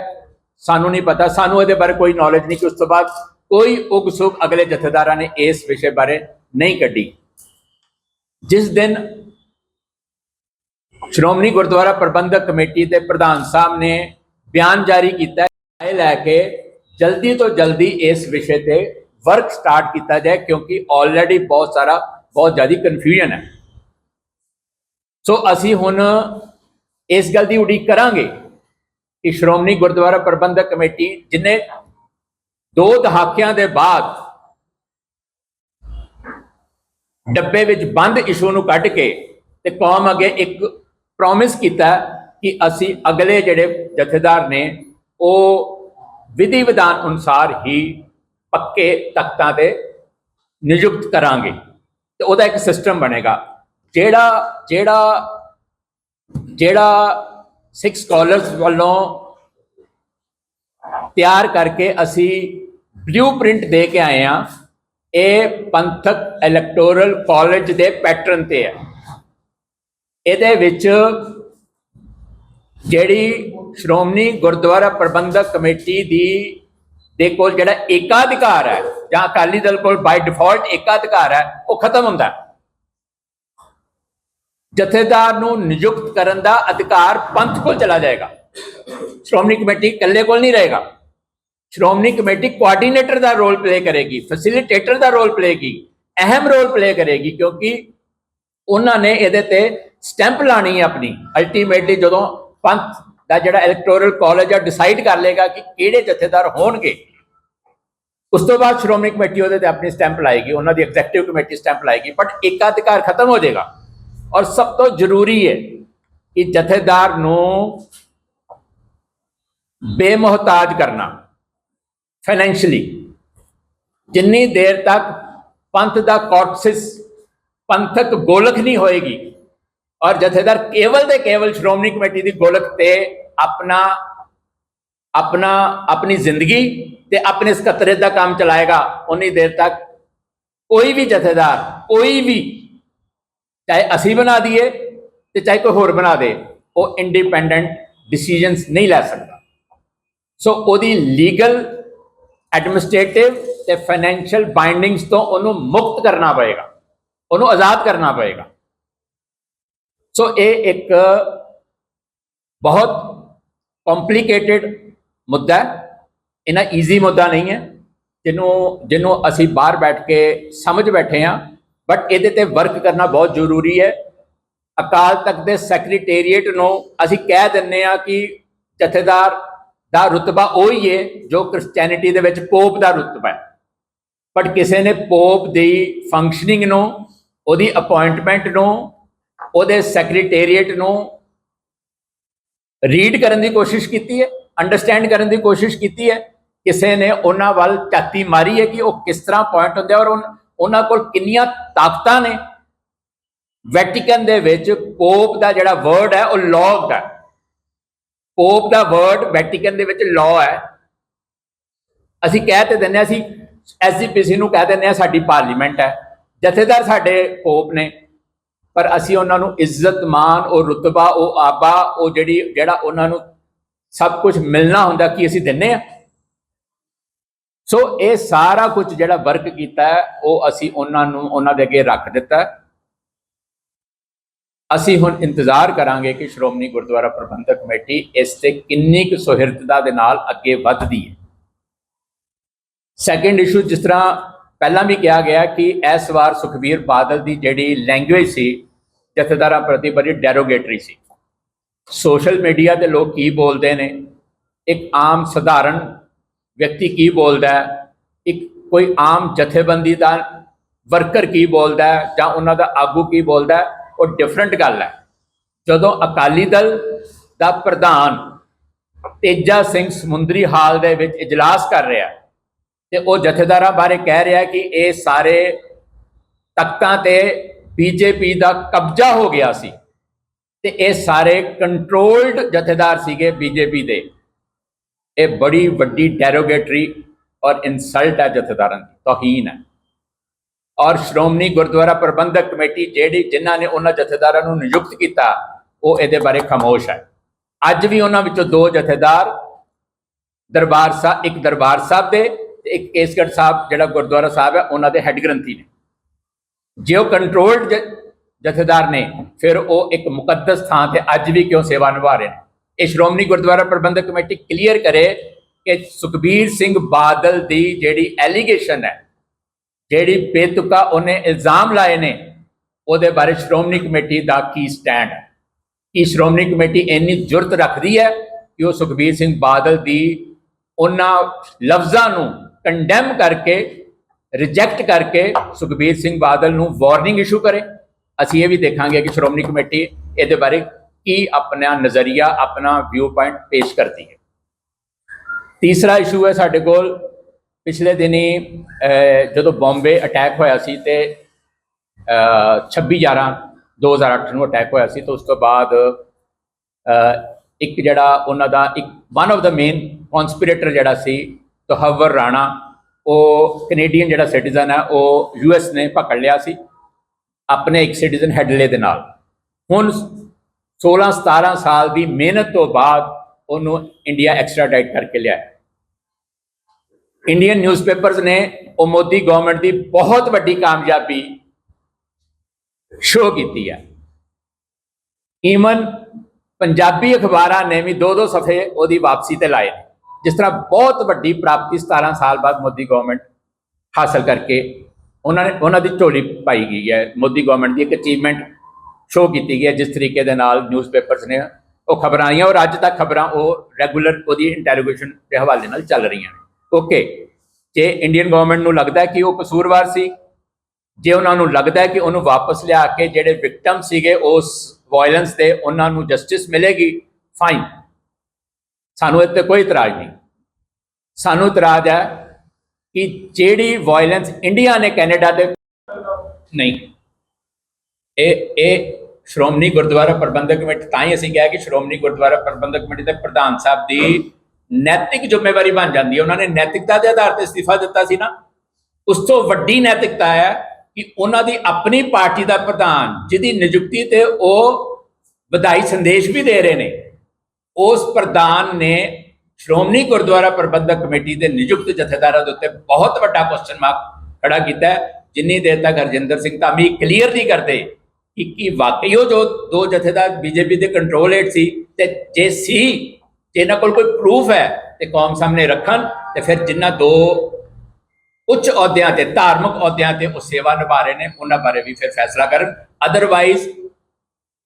ਸਾਨੂੰ ਨਹੀਂ ਪਤਾ। ਸਾਨੂੰ ਇਹਦੇ ਬਾਰੇ ਕੋਈ ਨੌਲੇਜ ਨਹੀਂ ਕਿ ਉਸ ਤੋਂ ਬਾਅਦ ਕੋਈ ਉਗ ਸੁਗ ਅਗਲੇ ਜਥੇਦਾਰਾਂ ਨੇ ਇਸ ਵਿਸ਼ੇ ਬਾਰੇ ਨਹੀਂ ਕੱਢੀ। ਜਿਸ ਦਿਨ ਸ਼੍ਰੋਮਣੀ ਗੁਰਦੁਆਰਾ ਪ੍ਰਬੰਧਕ ਕਮੇਟੀ ਦੇ ਪ੍ਰਧਾਨ ਸਾਹਿਬ ਨੇ ਬਿਆਨ ਜਾਰੀ ਕੀਤਾ ਹੈ ਲੈ ਕੇ ਜਲਦੀ ਤੋਂ ਜਲਦੀ ਇਸ ਵਿਸ਼ੇ ਤੇ ਵਰਕ ਸਟਾਰਟ ਕੀਤਾ ਜਾਏ, ਕਿਉਂਕਿ ਆਲਰੇਡੀ ਬਹੁਤ ਸਾਰਾ, ਬਹੁਤ ਜ਼ਿਆਦਾ ਕਨਫਿਊਜ਼ਨ ਹੈ। ਸੋ ਅਸੀਂ ਹੁਣ ਇਸ ਗੱਲ ਦੀ ਉਡੀਕ ਕਰਾਂਗੇ ਕਿ ਸ਼੍ਰੋਮਣੀ ਗੁਰਦੁਆਰਾ ਪ੍ਰਬੰਧਕ ਕਮੇਟੀ ਜਿਨੇ ਦੋ ਦਹਾਕਿਆਂ ਦੇ ਬਾਅਦ ਡੱਬੇ ਵਿੱਚ ਬੰਦ ਇਸ਼ੂ ਨੂੰ ਕੱਢ ਕੇ ਤੇ ਕੌਮ ਅੱਗੇ ਇੱਕ ਪ੍ਰੋਮਿਸ ਕੀਤਾ ਕਿ ਅਸੀਂ ਅਗਲੇ ਜਿਹੜੇ ਜਥੇਦਾਰ ਨੇ, ਉਹ ਵਿਧੀ ਵਿਧਾਨ ਅਨੁਸਾਰ ਹੀ ਪੱਕੇ ਤਖਤਾਂ ਤੇ ਨਿਯੁਕਤ ਕਰਾਂਗੇ। ਤੇ ਉਹਦਾ ਇੱਕ ਸਿਸਟਮ ਬਣੇਗਾ। ਜਿਹੜਾ ਜਿਹੜਾ ਜਿਹੜਾ ਸਿੱਖ ਸਕਾਲਰਸ ਵੱਲੋਂ ਤਿਆਰ ਕਰਕੇ ਅਸੀਂ ਬਲੂਪ੍ਰਿੰਟ ਦੇ ਕੇ ਆਏ ਆ ਇਹ ਪੰਥਕ ਇਲੈਕਟੋਰਲ ਕਾਲਜ ਦੇ ਪੈਟਰਨ ਤੇ ਹੈ ਇਹਦੇ ਵਿੱਚ ਜਿਹੜੀ ਸ਼੍ਰੋਮਣੀ ਗੁਰਦੁਆਰਾ ਪ੍ਰਬੰਧਕ ਕਮੇਟੀ ਦੀ, ਦੇ ਕੋਲ ਜਿਹੜਾ ਏਕਾਧਿਕਾਰ ਹੈ, ਜਾਂ ਅਕਾਲੀ ਦਲ ਕੋਲ ਬਾਈ ਡਿਫਾਲਟ ਏਕਾਧਿਕਾਰ ਹੈ, ਉਹ ਖਤਮ ਹੁੰਦਾ ਜਥੇਦਾਰ ਨੂੰ ਨਿਯੁਕਤ ਕਰਨ ਦਾ ਅਧਿਕਾਰ ਪੰਥ ਕੋਲ ਚਲਾ ਜਾਏਗਾ। ਸ਼੍ਰੋਮਣੀ ਕਮੇਟੀ ਇਕੱਲੇ ਕੋਲ ਨਹੀਂ ਰਹੇਗਾ। ਸ਼੍ਰੋਮਣੀ ਕਮੇਟੀ ਕੋਆਰਡੀਨੇਟਰ ਦਾ ਰੋਲ ਪਲੇ ਕਰੇਗੀ ਫੈਸਿਲਿਟੇਟਰ ਦਾ ਰੋਲ ਪਲੇਗੀ ਅਹਿਮ ਰੋਲ ਪਲੇ ਕਰੇਗੀ ਕਿਉਂਕਿ ਉਹਨਾਂ ਨੇ ਇਹਦੇ ਤੇ ਸਟੈਂਪ ਲਾਣੀ ਹੈ ਆਪਣੀ। ਅਲਟੀਮੇਟਲੀ ਜਦੋਂ ਪੰਥ ਦਾ ਜਿਹੜਾ ਇਲੈਕਟੋਰਲ ਕਾਲਜ ਆ ਡਿਸਾਈਡ ਕਰ ਲੇਗਾ ਕਿ ਕਿਹੜੇ ਜਥੇਦਾਰ ਹੋਣਗੇ, ਉਸ ਤੋਂ ਬਾਅਦ ਸ਼੍ਰੋਮਣੀ ਕਮੇਟੀ ਉਹਦੇ ਤੇ ਆਪਣੀ ਸਟੈਂਪ ਲਾਏਗੀ, ਉਹਨਾਂ ਦੀ ਐਗਜ਼ੈਕਟਿਵ ਕਮੇਟੀ ਸਟੈਂਪ ਲਾਏਗੀ ਬਟ ਏਕਾਧਿਕਾਰ ਖਤਮ ਹੋ ਜਾਏਗਾ। ਔਰ ਸਭ ਤੋਂ ਜ਼ਰੂਰੀ ਹੈ ਕਿ ਜਥੇਦਾਰ ਨੂੰ ਬੇਮੁਹਤਾਜ ਕਰਨਾ। ਫਾਈਨੈਂਸ਼ੀਅਲੀ ਜਿੰਨੀ ਦੇਰ ਤੱਕ ਪੰਥ ਦਾ ਕੋਰਟਸਿਸ ਪੰਥਕ ਗੋਲਕ ਨਹੀਂ ਹੋਏਗੀ, ਔਰ ਜਥੇਦਾਰ ਕੇਵਲ ਤੇ ਕੇਵਲ ਸ਼੍ਰੋਮਣੀ ਕਮੇਟੀ ਦੀ ਗੋਲਕ ਤੇ ਆਪਣਾ ਆਪਣਾ, ਆਪਣੀ ਜ਼ਿੰਦਗੀ ਤੇ ਆਪਣੇ ਸਕੱਤਰੇ ਦਾ ਕੰਮ ਚਲਾਏਗਾ ਉਨੀ ਦੇਰ ਤੱਕ ਕੋਈ ਵੀ ਜਥੇਦਾਰ, ਕੋਈ ਵੀ, ਚਾਹੇ ਅਸੀਂ ਬਣਾ ਦਈਏ ਤੇ ਚਾਹੇ ਕੋਈ ਹੋਰ ਬਣਾ ਦੇ, ਉਹ ਇੰਡੀਪੈਂਡੈਂਟ ਡਿਸੀਜਨਸ ਨਹੀਂ ਲੈ ਸਕਦਾ। ਸੋ ਉਹਦੀ ਲੀਗਲ ਐਡਮਿਨਿਸਟ੍ਰੇਟਿਵ ਤੇ ਫਾਈਨੈਂਸ਼ੀਅਲ ਬਾਈਂਡਿੰਗਸ ਤੋਂ ਉਹਨੂੰ ਮੁਕਤ ਕਰਨਾ ਪਏਗਾ। ਉਹਨੂੰ ਆਜ਼ਾਦ ਕਰਨਾ ਪਏਗਾ। ਸੋ ਇਹ ਇੱਕ ਬਹੁਤ ਕੰਪਲਿਕੇਟਿਡ ਮੁੱਦਾ ਹੈ। ਇਹਨਾਂ ਈਜ਼ੀ ਮੁੱਦਾ ਨਹੀਂ ਹੈ, ਜਿਹਨੂੰ ਜਿਹਨੂੰ ਅਸੀਂ ਬਾਹਰ ਬੈਠ ਕੇ ਸਮਝ ਬੈਠੇ ਹਾਂ। ਬਟ ਇਹਦੇ ਤੇ ਵਰਕ ਕਰਨਾ ਬਹੁਤ ਜ਼ਰੂਰੀ ਹੈ। ਅਕਾਲ ਤਖਤ ਦੇ ਸੈਕਟਰੀਏਟ ਨੂੰ ਅਸੀਂ ਕਹਿ ਦਿੰਨੇ ਆ ਕਿ ਜਥੇਦਾਰ ਦਾ ਰੁਤਬਾ ਉਹੀ ਹੈ ਜੋ ਕ੍ਰਿਸਚੀਅਨਿਟੀ ਦੇ ਵਿੱਚ ਪੋਪ ਦਾ ਰੁਤਬਾ ਹੈ। ਬਟ ਕਿਸੇ ਨੇ ਪੋਪ ਦੀ ਫੰਕਸ਼ਨਿੰਗ ਨੂੰ, ਉਹਦੀ ਅਪਾਇੰਟਮੈਂਟ ਨੂੰ, ਉਹਦੇ ਸੈਕਟਰੀਏਟ ਨੂੰ ਰੀਡ ਕਰਨ ਦੀ ਕੋਸ਼ਿਸ਼ ਕੀਤੀ ਹੈ ਅੰਡਰਸਟੈਂਡ ਕਰਨ ਦੀ ਕੋਸ਼ਿਸ਼ ਕੀਤੀ ਹੈ, ਕਿਸੇ ਨੇ ਉਹਨਾਂ ਵੱਲ ਝਾਤੀ ਮਾਰੀ ਹੈ ਕਿ ਉਹ ਕਿਸ ਤਰ੍ਹਾਂ ਪੁਆਇੰਟ ਹੁੰਦੇ ਆ ਔਰ ਉਨ- ਉਹਨਾਂ ਕੋਲ ਕਿੰਨੀਆਂ ਤਾਕਤਾਂ ਨੇ। ਵੈਟੀਕਨ ਦੇ ਵਿੱਚ ਪੋਪ ਦਾ ਜਿਹੜਾ ਵਰਡ ਹੈ, ਉਹ ਲੌਗ ਹੈ। ਪੋਪ ਦਾ ਵਰਡ ਵੈਟੀਕਨ ਦੇ ਵਿੱਚ ਲਾਅ ਹੈ। ਅਸੀਂ ਕਹਿ ਤੇ ਦਿੰਦੇ ਹਾਂ ਅਸੀਂ ਐਸਜੀਪੀਸੀ ਨੂੰ ਕਹਿ ਦਿੰਦੇ ਹਾਂ ਸਾਡੀ ਪਾਰਲੀਮੈਂਟ ਹੈ। ਜਥੇਦਾਰ ਸਾਡੇ ਪੋਪ ਨੇ, ਪਰ ਅਸੀਂ ਉਹਨਾਂ ਨੂੰ ਇੱਜ਼ਤ ਮਾਨ ਉਹ ਰੁਤਬਾ, ਉਹ ਆਬਾ, ਉਹ ਜਿਹੜੀ, ਜਿਹੜਾ ਉਹਨਾਂ ਨੂੰ ਸਭ ਕੁਝ ਮਿਲਣਾ ਹੁੰਦਾ ਕੀ ਅਸੀਂ ਦਿੰਨੇ ਆ ਸੋ ਇਹ ਸਾਰਾ ਕੁਝ ਜਿਹੜਾ ਵਰਕ ਕੀਤਾ ਉਹ ਅਸੀਂ ਉਹਨਾਂ ਨੂੰ, ਉਹਨਾਂ ਦੇ ਅੱਗੇ ਰੱਖ ਦਿੱਤਾ ਅਸੀਂ ਹੁਣ ਇੰਤਜ਼ਾਰ ਕਰਾਂਗੇ ਕਿ ਸ਼੍ਰੋਮਣੀ ਗੁਰਦੁਆਰਾ ਪ੍ਰਬੰਧਕ ਕਮੇਟੀ ਇਸ ਤੇ ਕਿੰਨੀ ਕੁ ਸੁਹਿਰਦਤਾ ਦੇ ਨਾਲ ਅੱਗੇ ਵੱਧਦੀ ਹੈ। ਸੈਕੰਡ ਇਸ਼ੂ ਜਿਸ ਤਰ੍ਹਾਂ ਪਹਿਲਾਂ ਵੀ ਕਿਹਾ ਗਿਆ ਕਿ ਇਸ ਵਾਰ ਸੁਖਬੀਰ ਬਾਦਲ ਦੀ ਜਿਹੜੀ ਲੈਂਗੁਏਜ ਸੀ, ਜਥੇਦਾਰਾਂ ਪ੍ਰਤੀ ਬੜੀ ਡੈਰੋਗੇਟਰੀ ਸੀ। ਸੋਸ਼ਲ ਮੀਡੀਆ ਤੇ ਲੋਕ ਕੀ ਬੋਲਦੇ ਨੇ? ਇੱਕ ਆਮ ਸਧਾਰਨ ਵਿਅਕਤੀ ਕੀ ਬੋਲਦਾ ਹੈ? ਇੱਕ ਕੋਈ ਆਮ ਜਥੇਬੰਦੀ ਦਾ ਵਰਕਰ ਕੀ ਬੋਲਦਾ ਹੈ? ਜਾਂ ਉਹਨਾਂ ਦਾ ਆਗੂ ਕੀ ਬੋਲਦਾ ਹੈ? ਉਹ ਡਿਫਰੈਂਟ ਗੱਲ ਹੈ। ਜਦੋਂ ਅਕਾਲੀ ਦਲ ਦਾ ਪ੍ਰਧਾਨ ਤੇਜਾ ਸਿੰਘ ਸਮੁੰਦਰੀ ਹਾਲ ਦੇ ਵਿੱਚ ਇਜਲਾਸ ਕਰ ਰਿਹਾ ਤੇ ਉਹ ਜਥੇਦਾਰਾਂ ਬਾਰੇ ਕਹਿ ਰਿਹਾ ਕਿ ਇਹ ਸਾਰੇ ਤਖਤਾਂ ਤੇ ਬੀਜੇਪੀ ਦਾ ਕਬਜ਼ਾ ਹੋ ਗਿਆ ਸੀ ਤੇ ਇਹ ਸਾਰੇ ਕੰਟਰੋਲਡ ਜਥੇਦਾਰ ਸੀਗੇ ਬੀਜੇਪੀ ਦੇ। ਇਹ ਬੜੀ ਵੱਡੀ ਡੈਰੋਗੇਟਰੀ ਔਰ ਇਨਸਲਟ ਹੈ ਜਥੇਦਾਰਾਂ ਦੀ, ਤੋਹੀਨ ਹੈ। ਔਰ ਸ਼੍ਰੋਮਣੀ ਗੁਰਦੁਆਰਾ ਪ੍ਰਬੰਧਕ ਕਮੇਟੀ ਜਿਹੜੀ ਜਿਨ੍ਹਾਂ ਨੇ ਉਹਨਾਂ ਜਥੇਦਾਰਾਂ ਨੂੰ ਨਿਯੁਕਤ ਕੀਤਾ, ਉਹ ਇਹਦੇ ਬਾਰੇ ਖਾਮੋਸ਼ ਹੈ। ਅੱਜ ਵੀ ਉਹਨਾਂ ਵਿੱਚੋਂ ਦੋ ਜਥੇਦਾਰ ਦਰਬਾਰ ਸਾਹਿਬ ਇੱਕ ਦਰਬਾਰ ਸਾਹਿਬ ਦੇ ਤੇ ਇੱਕ ਕੇਸਗੜ੍ਹ ਸਾਹਿਬ, ਜਿਹੜਾ ਗੁਰਦੁਆਰਾ ਸਾਹਿਬ ਹੈ, ਉਹਨਾਂ ਦੇ ਹੈੱਡ ਗ੍ਰੰਥੀ ਨੇ। ਜੇ ਉਹ ਕੰਟਰੋਲਡ ਜਥੇਦਾਰ ਨੇ, ਫਿਰ ਉਹ ਇੱਕ ਮੁਕੱਦਸ ਥਾਂ ਤੇ ਅੱਜ ਵੀ ਕਿਉਂ ਸੇਵਾ ਨਿਭਾ ਰਹੇ ਨੇ? ਇਹ ਸ਼੍ਰੋਮਣੀ ਗੁਰਦੁਆਰਾ ਪ੍ਰਬੰਧਕ ਕਮੇਟੀ ਕਲੀਅਰ ਕਰੇ ਕਿ ਸੁਖਬੀਰ ਸਿੰਘ ਬਾਦਲ ਦੀ ਜਿਹੜੀ ਐਲੀਗੇਸ਼ਨ ਹੈ ਜਿਹੜੀ ਬੇਤੁਕਾ ਉਹਨੇ ਇਲਜ਼ਾਮ ਲਾਏ ਨੇ, ਉਹਦੇ ਬਾਰੇ ਸ਼੍ਰੋਮਣੀ ਕਮੇਟੀ ਦਾ ਕੀ ਸਟੈਂਡ ਹੈ? ਕੀ ਸ਼੍ਰੋਮਣੀ ਕਮੇਟੀ ਇੰਨੀ ਜੁਰਤ ਰੱਖਦੀ ਹੈ ਕਿ ਉਹ ਸੁਖਬੀਰ ਸਿੰਘ ਬਾਦਲ ਦੀ ਉਹਨਾਂ ਲਫ਼ਜ਼ਾਂ ਨੂੰ ਕੰਡੈਮ ਕਰਕੇ ਰਿਜੈਕਟ ਕਰਕੇ ਸੁਖਬੀਰ ਸਿੰਘ ਬਾਦਲ ਨੂੰ ਵਾਰਨਿੰਗ ਇਸ਼ੂ ਕਰੇ? ਅਸੀਂ ਇਹ ਵੀ ਦੇਖਾਂਗੇ ਕਿ ਸ਼੍ਰੋਮਣੀ ਕਮੇਟੀ ਇਹਦੇ ਬਾਰੇ ਕੀ ਆਪਣਾ ਨਜ਼ਰੀਆ, ਆਪਣਾ ਵਿਊ ਪੁਆਇੰਟ ਪੇਸ਼ ਕਰਦੀ ਹੈ। ਤੀਸਰਾ ਇਸ਼ੂ ਹੈ ਸਾਡੇ ਕੋਲ ਪਿਛਲੇ ਦਿਨੀ ਜਦੋਂ ਬੰਬੇ ਅਟੈਕ ਹੋਇਆ ਸੀ ਤੇ ਅਹ, 26 11 2008 ਨੂੰ ਅਟੈਕ ਹੋਇਆ ਸੀ ਤਾਂ ਉਸ ਤੋਂ ਬਾਅਦ ਇੱਕ ਜਿਹੜਾ ਉਹਨਾਂ ਦਾ ਇੱਕ ਵਨ ਆਫ ਦਾ ਮੇਨ ਕਨਸਪੀਰੇਟਰ ਜਿਹੜਾ ਸੀ ਤਹਵਰ ਰਾਣਾ ਉਹ ਕੈਨੇਡੀਅਨ ਜਿਹੜਾ ਸਿਟੀਜ਼ਨ ਹੈ ਉਹ ਯੂਐਸ ਨੇ ਪਕੜ ਲਿਆ ਸੀ ਆਪਣੇ ਇੱਕ ਸਿਟੀਜ਼ਨ ਹੈਡਲੇ ਦੇ ਨਾਲ। ਹੁਣ 16 17 ਸਾਲ ਦੀ ਮਿਹਨਤ ਤੋਂ ਬਾਅਦ ਉਹਨੂੰ ਇੰਡੀਆ ਐਕਸਟ੍ਰਾਡਾਈਟ ਕਰਕੇ ਲਿਆ ਇੰਡੀਅਨ ਨਿਊਜ਼ਪੇਪਰਸ ਨੇ ਉਹ ਮੋਦੀ ਗਵਰਨਮੈਂਟ ਦੀ ਬਹੁਤ ਵੱਡੀ ਕਾਮਯਾਬੀ ਸ਼ੋਅ ਕੀਤੀ ਹੈ ਈਵਨ ਪੰਜਾਬੀ ਅਖਬਾਰਾਂ ਨੇ ਵੀ ਦੋ ਦੋ ਸਫੇ ਉਹਦੀ ਵਾਪਸੀ ਤੇ ਲਾਏ ਨੇ। ਜਿਸ ਤਰ੍ਹਾਂ ਬਹੁਤ ਵੱਡੀ ਪ੍ਰਾਪਤੀ 17 ਸਾਲ ਬਾਅਦ ਮੋਦੀ ਗਵਰਨਮੈਂਟ ਹਾਸਲ ਕਰਕੇ ਉਹਨਾਂ ਨੇ, ਉਹਨਾਂ ਦੀ ਝੋਲੀ ਪਾਈ ਗਈ ਹੈ ਮੋਦੀ ਗਵਰਨਮੈਂਟ ਦੀ ਇੱਕ ਅਚੀਵਮੈਂਟ ਸ਼ੋਅ ਕੀਤੀ ਗਈ ਹੈ, ਜਿਸ ਤਰੀਕੇ ਦੇ ਨਾਲ ਨਿਊਜ਼ਪੇਪਰਸ ਨੇ ਉਹ ਖਬਰਾਂ ਆਈਆਂ ਔਰ ਅੱਜ ਤੱਕ ਖਬਰਾਂ ਉਹ ਰੈਗੂਲਰ ਉਹਦੀ ਇੰਟਰੋਗੇਸ਼ਨ ਦੇ ਹਵਾਲੇ ਨਾਲ ਚੱਲ ਰਹੀਆਂ ਨੇ ਓਕੇ ਜੇ ਇੰਡੀਅਨ ਗਵਰਨਮੈਂਟ ਨੂੰ ਲੱਗਦਾ ਹੈ ਕਿ ਉਹ ਕਸੂਰਵਾਰ ਸੀ, ਜੇ ਉਹਨਾਂ ਨੂੰ ਲੱਗਦਾ ਹੈ ਕਿ ਉਹਨੂੰ ਵਾਪਸ ਲਿਆ ਕੇ ਜਿਹੜੇ ਵਿਕਟਮ ਸੀਗੇ ਉਸ ਵਾਇਲੈਂਸ ਦੇ ਉਹਨਾਂ ਨੂੰ ਜਸਟਿਸ ਮਿਲੇਗੀ ਫਾਈਨ ਸਾਨੂੰ ਇਹ ਤੇ ਕੋਈ ਇਤਰਾਜ਼ ਨਹੀਂ। ਸਾਨੂੰ ਇਤਰਾਜ਼ ਹੈ ਕਿ ਜਿਹੜੀ ਵਾਇਲੈਂਸ ਇੰਡੀਆ ਨੇ ਕੈਨੇਡਾ ਤੇ ਨਹੀਂ। ਇਹ ਇਹ ਸ਼੍ਰੋਮਣੀ ਗੁਰਦੁਆਰਾ ਪ੍ਰਬੰਧਕ ਕਮੇਟੀ, ਤਾਂ ਹੀ ਅਸੀਂ ਕਿਹਾ ਕਿ ਸ਼੍ਰੋਮਣੀ ਗੁਰਦੁਆਰਾ ਪ੍ਰਬੰਧਕ ਕਮੇਟੀ ਦੇ ਪ੍ਰਧਾਨ ਸਾਹਿਬ ਦੀ ਨੈਤਿਕ ਜ਼ਿੰਮੇਵਾਰੀ ਬਣ ਜਾਂਦੀ ਹੈ। ਉਹਨਾਂ ਨੇ ਨੈਤਿਕਤਾ ਦੇ ਆਧਾਰ ਤੇ ਅਸਤੀਫਾ ਦਿੱਤਾ ਸੀ ਨਾ। ਉਸ ਤੋਂ ਵੱਡੀ ਨੈਤਿਕਤਾ ਹੈ ਕਿ ਉਹਨਾਂ ਦੀ ਆਪਣੀ ਪਾਰਟੀ ਦਾ ਪ੍ਰਧਾਨ, ਜਿਹਦੀ ਨਿਯੁਕਤੀ ਤੇ ਉਹ ਵਧਾਈ ਸੰਦੇਸ਼ ਵੀ ਦੇ ਰਹੇ ਨੇ, ਉਸ ਪ੍ਰਧਾਨ ਨੇ ਸ਼੍ਰੋਮਣੀ ਗੁਰਦੁਆਰਾ ਪ੍ਰਬੰਧਕ ਕਮੇਟੀ ਦੇ ਨਿਯੁਕਤ ਜਥੇਦਾਰਾਂ ਦੇ ਉੱਤੇ ਬਹੁਤ ਵੱਡਾ ਕੁਐਸਚਨ ਮਾਰਕ ਖੜਾ ਕੀਤਾ ਜਿੰਨੀ ਦੇਰ ਤੱਕ ਹਰਜਿੰਦਰ ਸਿੰਘ ਧਾਮੀ ਕਲੀਅਰ ਨਹੀਂ ਕਰਦੇ ਕਿ ਕੀ ਵਾਕਈ ਉਹ ਜੋ ਦੋ ਜਥੇਦਾਰ ਬੀਜੇਪੀ ਦੇ ਕੰਟਰੋਲ ਹੇਠ ਸੀ ਤੇ ਜੇ ਸੀ ਜੇ ਇਹਨਾਂ ਕੋਲ ਕੋਈ ਪ੍ਰੂਫ ਹੈ ਤੇ ਕੌਮ ਸਾਹਮਣੇ ਰੱਖਣ ਤੇ ਫਿਰ ਜਿਨ੍ਹਾਂ ਦੋ ਉੱਚ ਅਹੁਦਿਆਂ ਤੇ, ਧਾਰਮਿਕ ਅਹੁਦਿਆਂ ਤੇ ਉਹ ਸੇਵਾ ਨਿਭਾ ਰਹੇ ਨੇ, ਉਹਨਾਂ ਬਾਰੇ ਵੀ ਫਿਰ ਫੈਸਲਾ ਕਰਨ। ਅਦਰਵਾਈਜ਼